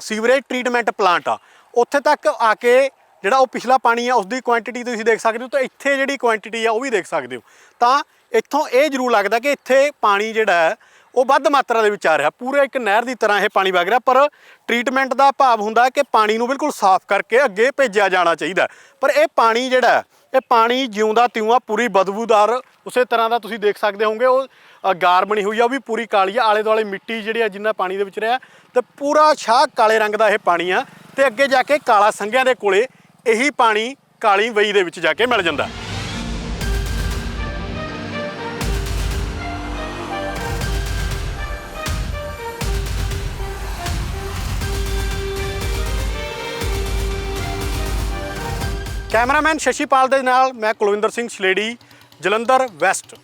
[SPEAKER 1] ਸੀਵਰੇਜ ਟ੍ਰੀਟਮੈਂਟ ਪਲਾਂਟ ਆ, ਉੱਥੇ ਤੱਕ ਆ ਕੇ ਜਿਹੜਾ ਉਹ ਪਿਛਲਾ ਪਾਣੀ ਆ ਉਸ ਦੀ ਕੁਆਂਟੀਟੀ ਤੁਸੀਂ ਦੇਖ ਸਕਦੇ ਹੋ, ਤਾਂ ਇੱਥੇ ਜਿਹੜੀ ਕੁਆਂਟੀਟੀ ਆ, ਉਹ ਵੀ ਦੇਖ ਸਕਦੇ ਹੋ। ਤਾਂ ਇੱਥੋਂ ਇਹ ਜ਼ਰੂਰ ਲੱਗਦਾ ਕਿ ਇੱਥੇ ਪਾਣੀ ਜਿਹੜਾ ਹੈ, ਉਹ ਵੱਧ ਮਾਤਰਾ ਦੇ ਵਿੱਚ ਆ ਰਿਹਾ। ਪੂਰੇ ਇੱਕ ਨਹਿਰ ਦੀ ਤਰ੍ਹਾਂ ਇਹ ਪਾਣੀ ਵਗ ਰਿਹਾ, ਪਰ ਟ੍ਰੀਟਮੈਂਟ ਦਾ ਭਾਵ ਹੁੰਦਾ ਕਿ ਪਾਣੀ ਨੂੰ ਬਿਲਕੁਲ ਸਾਫ਼ ਕਰਕੇ ਅੱਗੇ ਭੇਜਿਆ ਜਾਣਾ ਚਾਹੀਦਾ ਪਰ ਇਹ ਪਾਣੀ ਜਿਹੜਾ ਇਹ ਪਾਣੀ ਜਿਉਂਦਾ ਤਿਉਂਦਾ ਪੂਰੀ ਬਦਬੂਦਾਰ ਉਸੇ ਤਰ੍ਹਾਂ ਦਾ ਤੁਸੀਂ ਦੇਖ ਸਕਦੇ ਹੋਵੋਗੇ ਉਹ ਗਾਰ ਬਣੀ ਹੋਈ ਆ, ਉਹ ਵੀ ਪੂਰੀ ਕਾਲੀ ਆ ਆਲੇ ਦੁਆਲੇ ਮਿੱਟੀ ਜਿਹੜੀ ਆ, ਜਿੰਨਾ ਪਾਣੀ ਦੇ ਵਿੱਚ ਰਿਹਾ, ਤੇ ਪੂਰਾ ਸ਼ਾਹ ਕਾਲੇ ਰੰਗ ਦਾ ਇਹ ਪਾਣੀ ਆ, ਤੇ ਅੱਗੇ ਜਾ ਕੇ ਕਾਲਾ ਸੰਘਿਆਂ ਦੇ ਕੋਲੇ ਇਹੀ ਪਾਣੀ ਕਾਲੀ ਵਈ ਦੇ ਵਿੱਚ ਜਾ ਕੇ ਮਿਲ ਜਾਂਦਾ। ਕੈਮਰਾਮੈਨ ਸ਼ਸ਼ੀਪਾਲ ਦੇ ਨਾਲ ਮੈਂ ਕੁਲਵਿੰਦਰ ਸਿੰਘ ਸਲੇੜੀ ਜਲੰਧਰ ਵੈਸਟ।